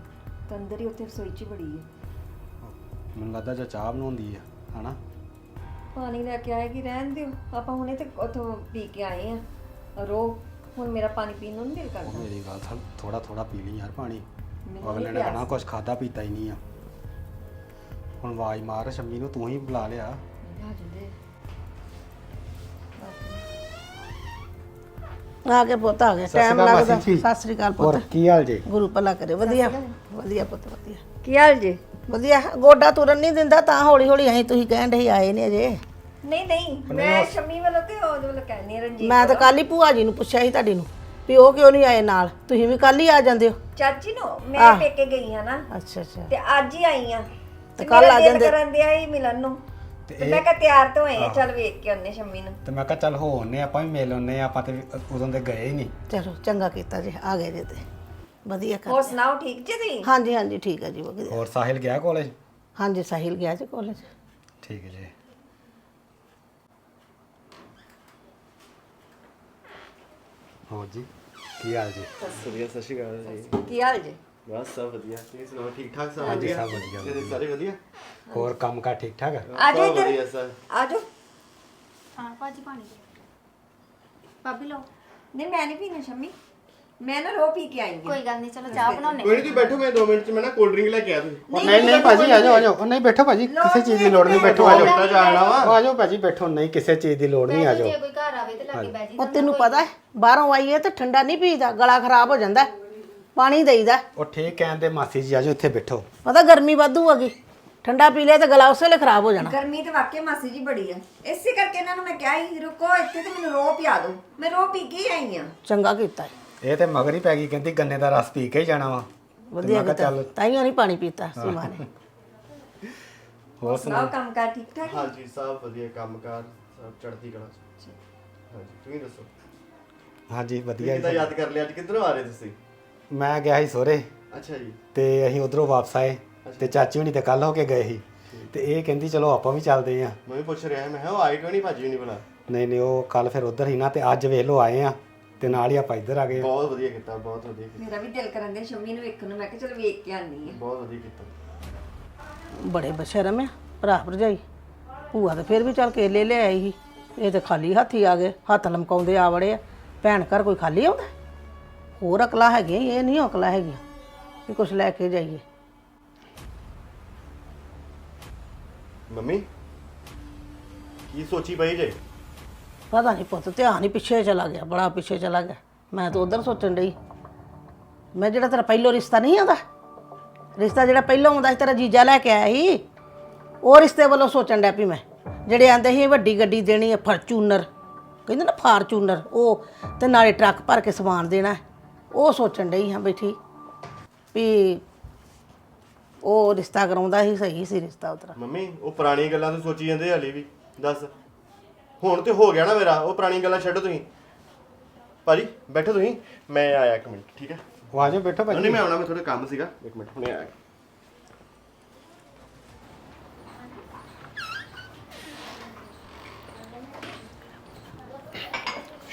[SPEAKER 4] ਤਾਂ ਅੰਦਰ ਹੀ ਉੱਥੇ ਰਸੋਈ ਚ ਹੀ ਬੜੀ ਹੈ
[SPEAKER 5] ਮੈਨੂੰ ਲੱਗਦਾ ਜਾਂ ਚਾਹ ਬਣਾਉਂਦੀ ਆ ਹਨਾ?
[SPEAKER 4] ਪਾਣੀ ਲੈ ਕੇ ਆਏਗੀ ਰਹਿਣ ਦਿਓ। ਆਪਾਂ ਹੁਣੇ ਤੇ ਉੱਥੋਂ ਪੀ ਕੇ ਆਏ ਆ। ਰੋ ਹੁਣ ਮੇਰਾ ਪਾਣੀ ਪੀਣ ਨੂੰ ਨਹੀਂ ਦਿਲ
[SPEAKER 5] ਉਹ
[SPEAKER 4] ਕਰਦਾ
[SPEAKER 5] ਮੇਰੀ ਗੱਲ ਥੋੜਾ ਥੋੜਾ ਪੀ ਲਈ ਯਾਰ ਪਾਣੀ। ਅਗਲੇ
[SPEAKER 4] ਨਹੀਂ
[SPEAKER 5] ਨੇ ਕਹਣਾ। ਕੁਝ ਖਾਦਾ ਪੀਤਾ ਹੀ ਨਹੀਂ ਆ। ਹੁਣ ਆਵਾਜ਼ ਮਾਰ ਸ਼ੰਮੀ ਨੂੰ ਤੂੰ ਹੀ ਬੁਲਾ ਲਿਆ।
[SPEAKER 4] ਆ
[SPEAKER 2] ਕੇ ਪੁੱਤ ਆ ਗਿਆ
[SPEAKER 5] ਸਤਿ ਸ਼੍ਰੀ
[SPEAKER 2] ਟਾਈਮ
[SPEAKER 5] ਅਕਾਲ
[SPEAKER 2] ਲੱਗਦਾ।
[SPEAKER 5] ਮਾਸੀ ਜੀ।
[SPEAKER 2] ਸਤਿ ਸ੍ਰੀ ਅਕਾਲ
[SPEAKER 5] ਹੋਰ
[SPEAKER 2] ਪੁੱਤ
[SPEAKER 5] ਕੀ ਹਾਲ ਜੀ?
[SPEAKER 2] ਗੁਰੂ ਭਲਾ ਕਰੇ ਵਧੀਆ ਵਧੀਆ ਪੁੱਤ ਵਧੀਆ।
[SPEAKER 4] ਕੀ ਹਾਲ ਜੀ?
[SPEAKER 2] ਵਧੀਆ ਗੋਡਾ ਤੁਰਨ ਨਹੀਂ ਦਿੰਦਾ ਤਾਂ ਹੌਲੀ ਹੌਲੀ ਅਸੀਂ ਤੁਸੀਂ ਕਹਿਣ ਢੇ ਆਏ ਨੇ ਅਜੇ।
[SPEAKER 4] ਨਹੀਂ ਨਹੀਂ ਮੈਂ ਸ਼ਮੀ ਵੱਲੋਂ ਤੇ ਉਹਦੇ ਵੱਲੋਂ ਕਹਿੰਦੀ ਰਣਜੀਤ
[SPEAKER 2] ਮੈਂ ਤਾਂ ਕੱਲ ਹੀ ਭੂਆ ਜੀ ਨੂੰ ਪੁੱਛਿਆ ਸੀ ਤੁਹਾਡੀ ਨੂੰ। ਵੀ ਉਹ ਕਿਉਂ ਨਹੀਂ ਆਏ ਨਾਲ? ਤੁਸੀਂ ਵੀ ਕੱਲ ਹੀ ਆ ਜਾਂਦੇ ਹੋ।
[SPEAKER 4] ਚਾਚੀ ਨੂੰ
[SPEAKER 2] ਆਹ।
[SPEAKER 4] ਮੈਂ ਪੇਕੇ ਗਈ ਆ ਨਾ।
[SPEAKER 2] ਅੱਛਾ ਅੱਛਾ।
[SPEAKER 4] ਤੇ ਅੱਜ ਹੀ ਆਈ ਆ। ਤੇ
[SPEAKER 2] ਕੱਲ੍ਹ
[SPEAKER 4] ਕੱਲ
[SPEAKER 2] ਆ ਜਾਂਦੇ।
[SPEAKER 4] ਕਰਨ ਦਿਆ ਹੀ ਮਿਲਣ ਨੂੰ। ਤੇ ਮੈਂ ਕਿਹਾ ਤਿਆਰ ਤਾਂ ਹੋਏ ਆ ਚੱਲ ਵੇਖ ਕੇ ਆਉਨੇ ਸ਼ਮੀ ਨੂੰ।
[SPEAKER 5] ਤੇ ਮੈਂ ਕਿਹਾ ਚੱਲ ਹੋ ਆਉਂਦੇ ਆਪਾਂ ਵੀ ਮਿਲ ਆਉਂਦੇ ਆਪਾਂ ਤੇ ਉਦੋਂ ਦੇ ਗਏ ਹੀ ਨਹੀਂ।
[SPEAKER 2] ਚਲੋ ਚੰਗਾ ਕੀਤਾ ਜੀ ਆ ਗਏ ਜੇ ਤੇ। ਵਧੀਆ ਕਰ
[SPEAKER 4] ਹੋਰ ਸੁਣਾਓ ਠੀਕ ਜੀ ਤੁਸੀਂ?
[SPEAKER 2] ਹਾਂਜੀ ਹਾਂਜੀ ਠੀਕ ਹੈ ਜੀ ਵਧੀਆ।
[SPEAKER 5] ਹੋਰ ਸਾਹਿਲ ਗਿਆ ਕਾਲਜ?
[SPEAKER 2] ਹਾਂਜੀ ਸਾਹਿਲ ਗਿਆ ਜੀ ਕਾਲਜ।
[SPEAKER 5] ਠੀਕ ਹੈ ਜੀ। ਹੋਰ ਜੀ? ਕੀ ਹਾਲ ਜੀ?
[SPEAKER 6] ਵਧੀਆ ਸਤਿ ਸ਼੍ਰੀ ਅਕਾਲ ਜੀ।
[SPEAKER 4] ਕੀ ਹਾਲ ਜੀ?
[SPEAKER 6] ਬਸ ਸਭ ਵਧੀਆ ਤੁਸੀਂ ਸੁਣਾਓ ਠੀਕ ਠਾਕ ਸਭ
[SPEAKER 5] ਹਾਂਜੀ,
[SPEAKER 6] ਵਧੀਆ?
[SPEAKER 5] ਸਭ ਵਧੀਆ,
[SPEAKER 6] ਤੇਰੇ ਸਾਰੇ ਵਧੀਆ?
[SPEAKER 5] ਹੋਰ ਕੰਮ ਕਾਰ ਠੀਕ ਠਾਕ? ਆ
[SPEAKER 4] ਆ ਜਾਓ
[SPEAKER 6] ਸਭ
[SPEAKER 4] ਇੱਧਰ।
[SPEAKER 6] ਵਧੀਆ ਸਰ।
[SPEAKER 4] ਆ ਜਾਓ।
[SPEAKER 1] ਹਾਂ ਭਾਜੀ ਪਾਣੀ ਭਾਬੀ ਲਓ।
[SPEAKER 4] ਨਹੀਂ ਮੈਂ ਨਹੀਂ ਪੀਣਾ ਸ਼ਮੀ। ਮੈਂ ਨਾ ਰੋ ਪੀ ਕੇ ਆਈ ਹਾਂ।
[SPEAKER 1] ਕੋਈ ਗੱਲ ਨਹੀਂ ਚਲੋ ਚਾਹ ਬਣਾਉਣੇ
[SPEAKER 6] ਕੋਈ ਨਹੀਂ ਤੁਸੀਂ ਬੈਠੋ ਮੈਂ 2 ਮਿੰਟ ਚ ਮੈਂ ਨਾ ਕੋਲਡ ਡਰਿੰਕ ਲੈ ਕੇ ਆ ਤੁਸੀਂ।
[SPEAKER 5] ਨਹੀਂ ਨਹੀਂ ਭਾਜੀ ਆ ਜਾਓ ਆ ਜਾਓ। ਉਹ ਨਹੀਂ ਬੈਠੋ ਭਾਜੀ ਕਿਸੇ ਚੀਜ਼ ਦੀ ਲੋੜ ਨਹੀਂ ਬੈਠੋ। ਆ ਜਾਓ।
[SPEAKER 6] ਜਾਣਾ ਵਾ।
[SPEAKER 5] ਆ ਜਾਓ ਭਾਜੀ ਬੈਠੋ। ਨਹੀਂ ਕਿਸੇ ਚੀਜ਼ ਦੀ ਲੋੜ ਨਹੀਂ ਆ ਜਾਓ।
[SPEAKER 1] ਜੇ ਕੋਈ ਘਰ ਆਵੇ ਤੇ ਲਾਗੇ ਬਹਿ ਜੀ
[SPEAKER 2] ਉਹ ਤੈਨੂੰ ਪਤਾ ਹੈ ਬਾਹਰੋਂ ਆਈਏ ਤੇ ਠੰਡਾ ਨਹੀਂ ਪੀਦਾ ਗਲਾ ਖਰਾਬ ਹੋ ਜਾਂਦਾ ਹੈ। ਪਾਣੀ ਦੇਈਦਾ
[SPEAKER 5] ਉਹ ਠੀਕ ਕਹਿੰਦੇ ਮਾਸੀ ਜੀ ਆ ਜਾਓ ਇੱਥੇ ਬੈਠੋ।
[SPEAKER 2] ਪਤਾ ਗਰਮੀ ਵਾਧੂ ਹੈਗੀ ਠੰਡਾ ਪੀ ਲਿਆ ਤੇ ਗਲਾ ਉਸੇ ਵੇਲੇ ਖਰਾਬ ਹੋ ਜਾਣਾ।
[SPEAKER 4] ਗਰਮੀ ਤੇ ਵਾਕਈ ਮਾਸੀ ਜੀ ਬੜੀ ਆ। ਇਸੇ ਕਰਕੇ ਇਹਨਾਂ ਨੂੰ ਮੈਂ ਕਿਹਾ ਸੀ ਰੁਕੋ ਇੱਥੇ ਤੇ ਮੈਨੂੰ ਰੋ ਪਿਆ ਦਿਓ। ਮੈਂ ਰੋ ਪੀ ਕੇ ਹੀ ਆਈ ਆ।
[SPEAKER 2] ਚੰਗਾ ਕੀਤਾ ਹੈ।
[SPEAKER 5] ਇਹ ਤੇ ਮਗਰ ਹੀ ਪੈ ਗਈ ਕਹਿੰਦੀ ਗੰਨੇ ਦਾ ਰਸ ਪੀ ਕੇ ਹੀ ਜਾਣਾ ਵਾ।
[SPEAKER 2] ਵਧੀਆ
[SPEAKER 5] ਕਿਹਾ
[SPEAKER 2] ਕੀਤਾ
[SPEAKER 5] ਚੱਲ।
[SPEAKER 2] ਤਾਈਓ ਨਹੀਂ ਪਾਣੀ ਪੀਤਾ ਸੀਮਾ ਨੇ।
[SPEAKER 5] ਹੋਰ
[SPEAKER 4] ਸੁਣਾਓ? ਕੰਮ ਕਾਰ ਠੀਕ ਠਾਕ
[SPEAKER 6] ਹਾਂਜੀ ਸਭ ਵਧੀਆ ਕੰਮਕਾਰ ਸਭ ਚੜ੍ਹਦੀ ਕਲਾ ਚ। ਹਾਂਜੀ ਤੁਸੀਂ ਦੱਸੋ।
[SPEAKER 5] ਹਾਂਜੀ
[SPEAKER 6] ਤੁਸੀਂ
[SPEAKER 5] ਵਧੀਆ
[SPEAKER 6] ਕਿੱਦਾਂ
[SPEAKER 5] ਜੀ।
[SPEAKER 6] ਯਾਦ ਕਰ ਲਿਆ ਅੱਜ ਕਿੱਧਰੋਂ ਆ ਰਹੇ ਤੁਸੀਂ?
[SPEAKER 5] ਮੈਂ ਗਿਆ ਸੀ ਸੋਰੇ
[SPEAKER 6] ਅੱਛਾ ਜੀ।
[SPEAKER 5] ਤੇ ਅਸੀਂ ਉਧਰੋਂ ਵਾਪਸ ਆਏ। ਤੇ ਚਾਚੀ ਹੁਣੀ ਤੇ ਕੱਲ ਹੋ ਕੇ ਗਏ ਸੀ। ਤੇ ਇਹ ਕਹਿੰਦੀ ਚਲੋ ਆਪਾਂ ਵੀ ਚੱਲਦੇ ਆ
[SPEAKER 6] ਮੈਂ ਵੀ ਪੁੱਛ ਰਿਹਾ ਮੈਂ ਕਿਹਾ ਉਹ ਆਈ ਕਿਉਂ ਨਹੀਂ ਭਾਜੀ ਨਹੀਂ ਬੁਲਾ
[SPEAKER 5] ਨਹੀਂ ਨਹੀਂ ਉਹ ਕੱਲ ਫਿਰ ਉਧਰ ਹੀ ਨਾ ਤੇ ਅੱਜ ਵੇਖ ਲੋ ਆਏ ਆ ਤੇ ਨਾਲ ਹੀ ਆਪਾਂ ਇੱਧਰ ਆ ਗਏ।
[SPEAKER 6] ਬਹੁਤ ਵਧੀਆ ਕੀਤਾ ਬਹੁਤ ਵਧੀਆ ਕੀਤਾ।
[SPEAKER 4] ਮੇਰਾ ਵੀ ਦਿਲ ਕਰਨ ਦੇ ਸ਼ੰਮੀ ਨੂੰ ਵੇਖਣ ਨੂੰ ਮੈਂ ਕਿਹਾ ਚਲ ਵੇਖ ਕੇ ਆਨੀ ਆ
[SPEAKER 6] ਬਹੁਤ ਵਧੀਆ ਕੀਤਾ।
[SPEAKER 2] ਬੜੇ ਬਸ਼ਰਮ ਆ ਭਰਾ ਭਰਜਾਈ। ਭੂਆ ਤੇ ਫਿਰ ਵੀ ਚੱਲ ਕੇਲੇ ਲੈ ਆਈ ਸੀ। ਇਹ ਤੇ ਖਾਲੀ ਹੱਥੀ ਆ ਗਏ ਹੱਥ ਲਮਕਾਉਂਦੇ ਆ ਵੜੇ ਆ। ਭੈਣ ਘਰ ਕੋਈ ਖਾਲੀ ਆਉਂਦਾ ਹੋਰ ਅਕਲਾ ਹੈਗੀਆਂ ਇਹ ਨਹੀਂ ਅਕਲਾ ਹੈਗੀਆਂ। ਕਿ ਕੁਝ ਲੈ ਕੇ ਜਾਈਏ।
[SPEAKER 6] ਮੰਮੀ ਕੀ ਸੋਚੀ ਬਈ ਜੇ?
[SPEAKER 2] ਪਤਾ ਨਹੀਂ ਪੁੱਤ ਧਿਆਨ ਹੀ ਪਿੱਛੇ ਚਲਾ ਗਿਆ ਬੜਾ ਪਿੱਛੇ ਚਲਾ ਗਿਆ। ਮੈਂ ਤਾਂ ਉਧਰ ਸੋਚਣ ਡਈ। ਮੈਂ ਜਿਹੜਾ ਤੇਰਾ ਪਹਿਲੋ ਰਿਸ਼ਤਾ ਨਹੀਂ ਆਉਂਦਾ ਰਿਸ਼ਤਾ ਜਿਹੜਾ ਪਹਿਲਾਂ ਆਉਂਦਾ ਸੀ ਤੇਰਾ ਜੀਜਾ ਲੈ ਕੇ ਆਇਆ ਸੀ ਉਹ ਰਿਸ਼ਤੇ ਵੱਲੋਂ ਸੋਚਣ ਡਿਆ ਪਈ ਮੈਂ। ਜਿਹੜੇ ਆਂਦੇ ਸੀ ਵੱਡੀ ਗੱਡੀ ਦੇਣੀ ਹੈ ਫਰਚੂਨਰ ਕਹਿੰਦੇ ਨਾ ਫਾਰਚੂਨਰ ਉਹ ਤੇ ਨਾਲੇ ਟਰੱਕ ਭਰ ਕੇ ਸਮਾਨ ਦੇਣਾ ਹੈ। ਉਹ ਸੋਚਣ ਡਈ ਹਾਂ ਬੈਠੀ ਵੀ ਉਹ ਰਿਸ਼ਤਾ ਕਰਾਉਂਦਾ ਸੀ ਸਹੀ ਸੀ ਰਿਸ਼ਤਾ ਉਤਰਾ।
[SPEAKER 6] ਮੰਮੀ ਉਹ ਪੁਰਾਣੀਆਂ ਗੱਲਾਂ ਤੋਂ ਸੋਚੀ ਜਾਂਦੇ ਹਲੇ ਵੀ ਦੱਸ। ਹੁਣ ਤੇ ਹੋ ਗਿਆ ਨਾ ਮੇਰਾ ਉਹ ਪੁਰਾਣੀਆਂ ਗੱਲਾਂ ਛੱਡੋ ਤੁਸੀਂ। ਭਾਜੀ ਬੈਠੋ ਤੁਸੀਂ ਮੈਂ ਆਇਆ ਇੱਕ ਮਿੰਟ ਠੀਕ ਹੈ?
[SPEAKER 5] ਉਹ ਆ ਜਾਓ ਬੈਠੋ ਭਾਜੀ।
[SPEAKER 6] ਨਹੀਂ ਮੈਂ ਆਉਣਾ ਮੈਂ ਥੋੜਾ ਕੰਮ ਸੀਗਾ। ਇੱਕ ਮਿੰਟ ਹੁਣੇ ਆਇਆ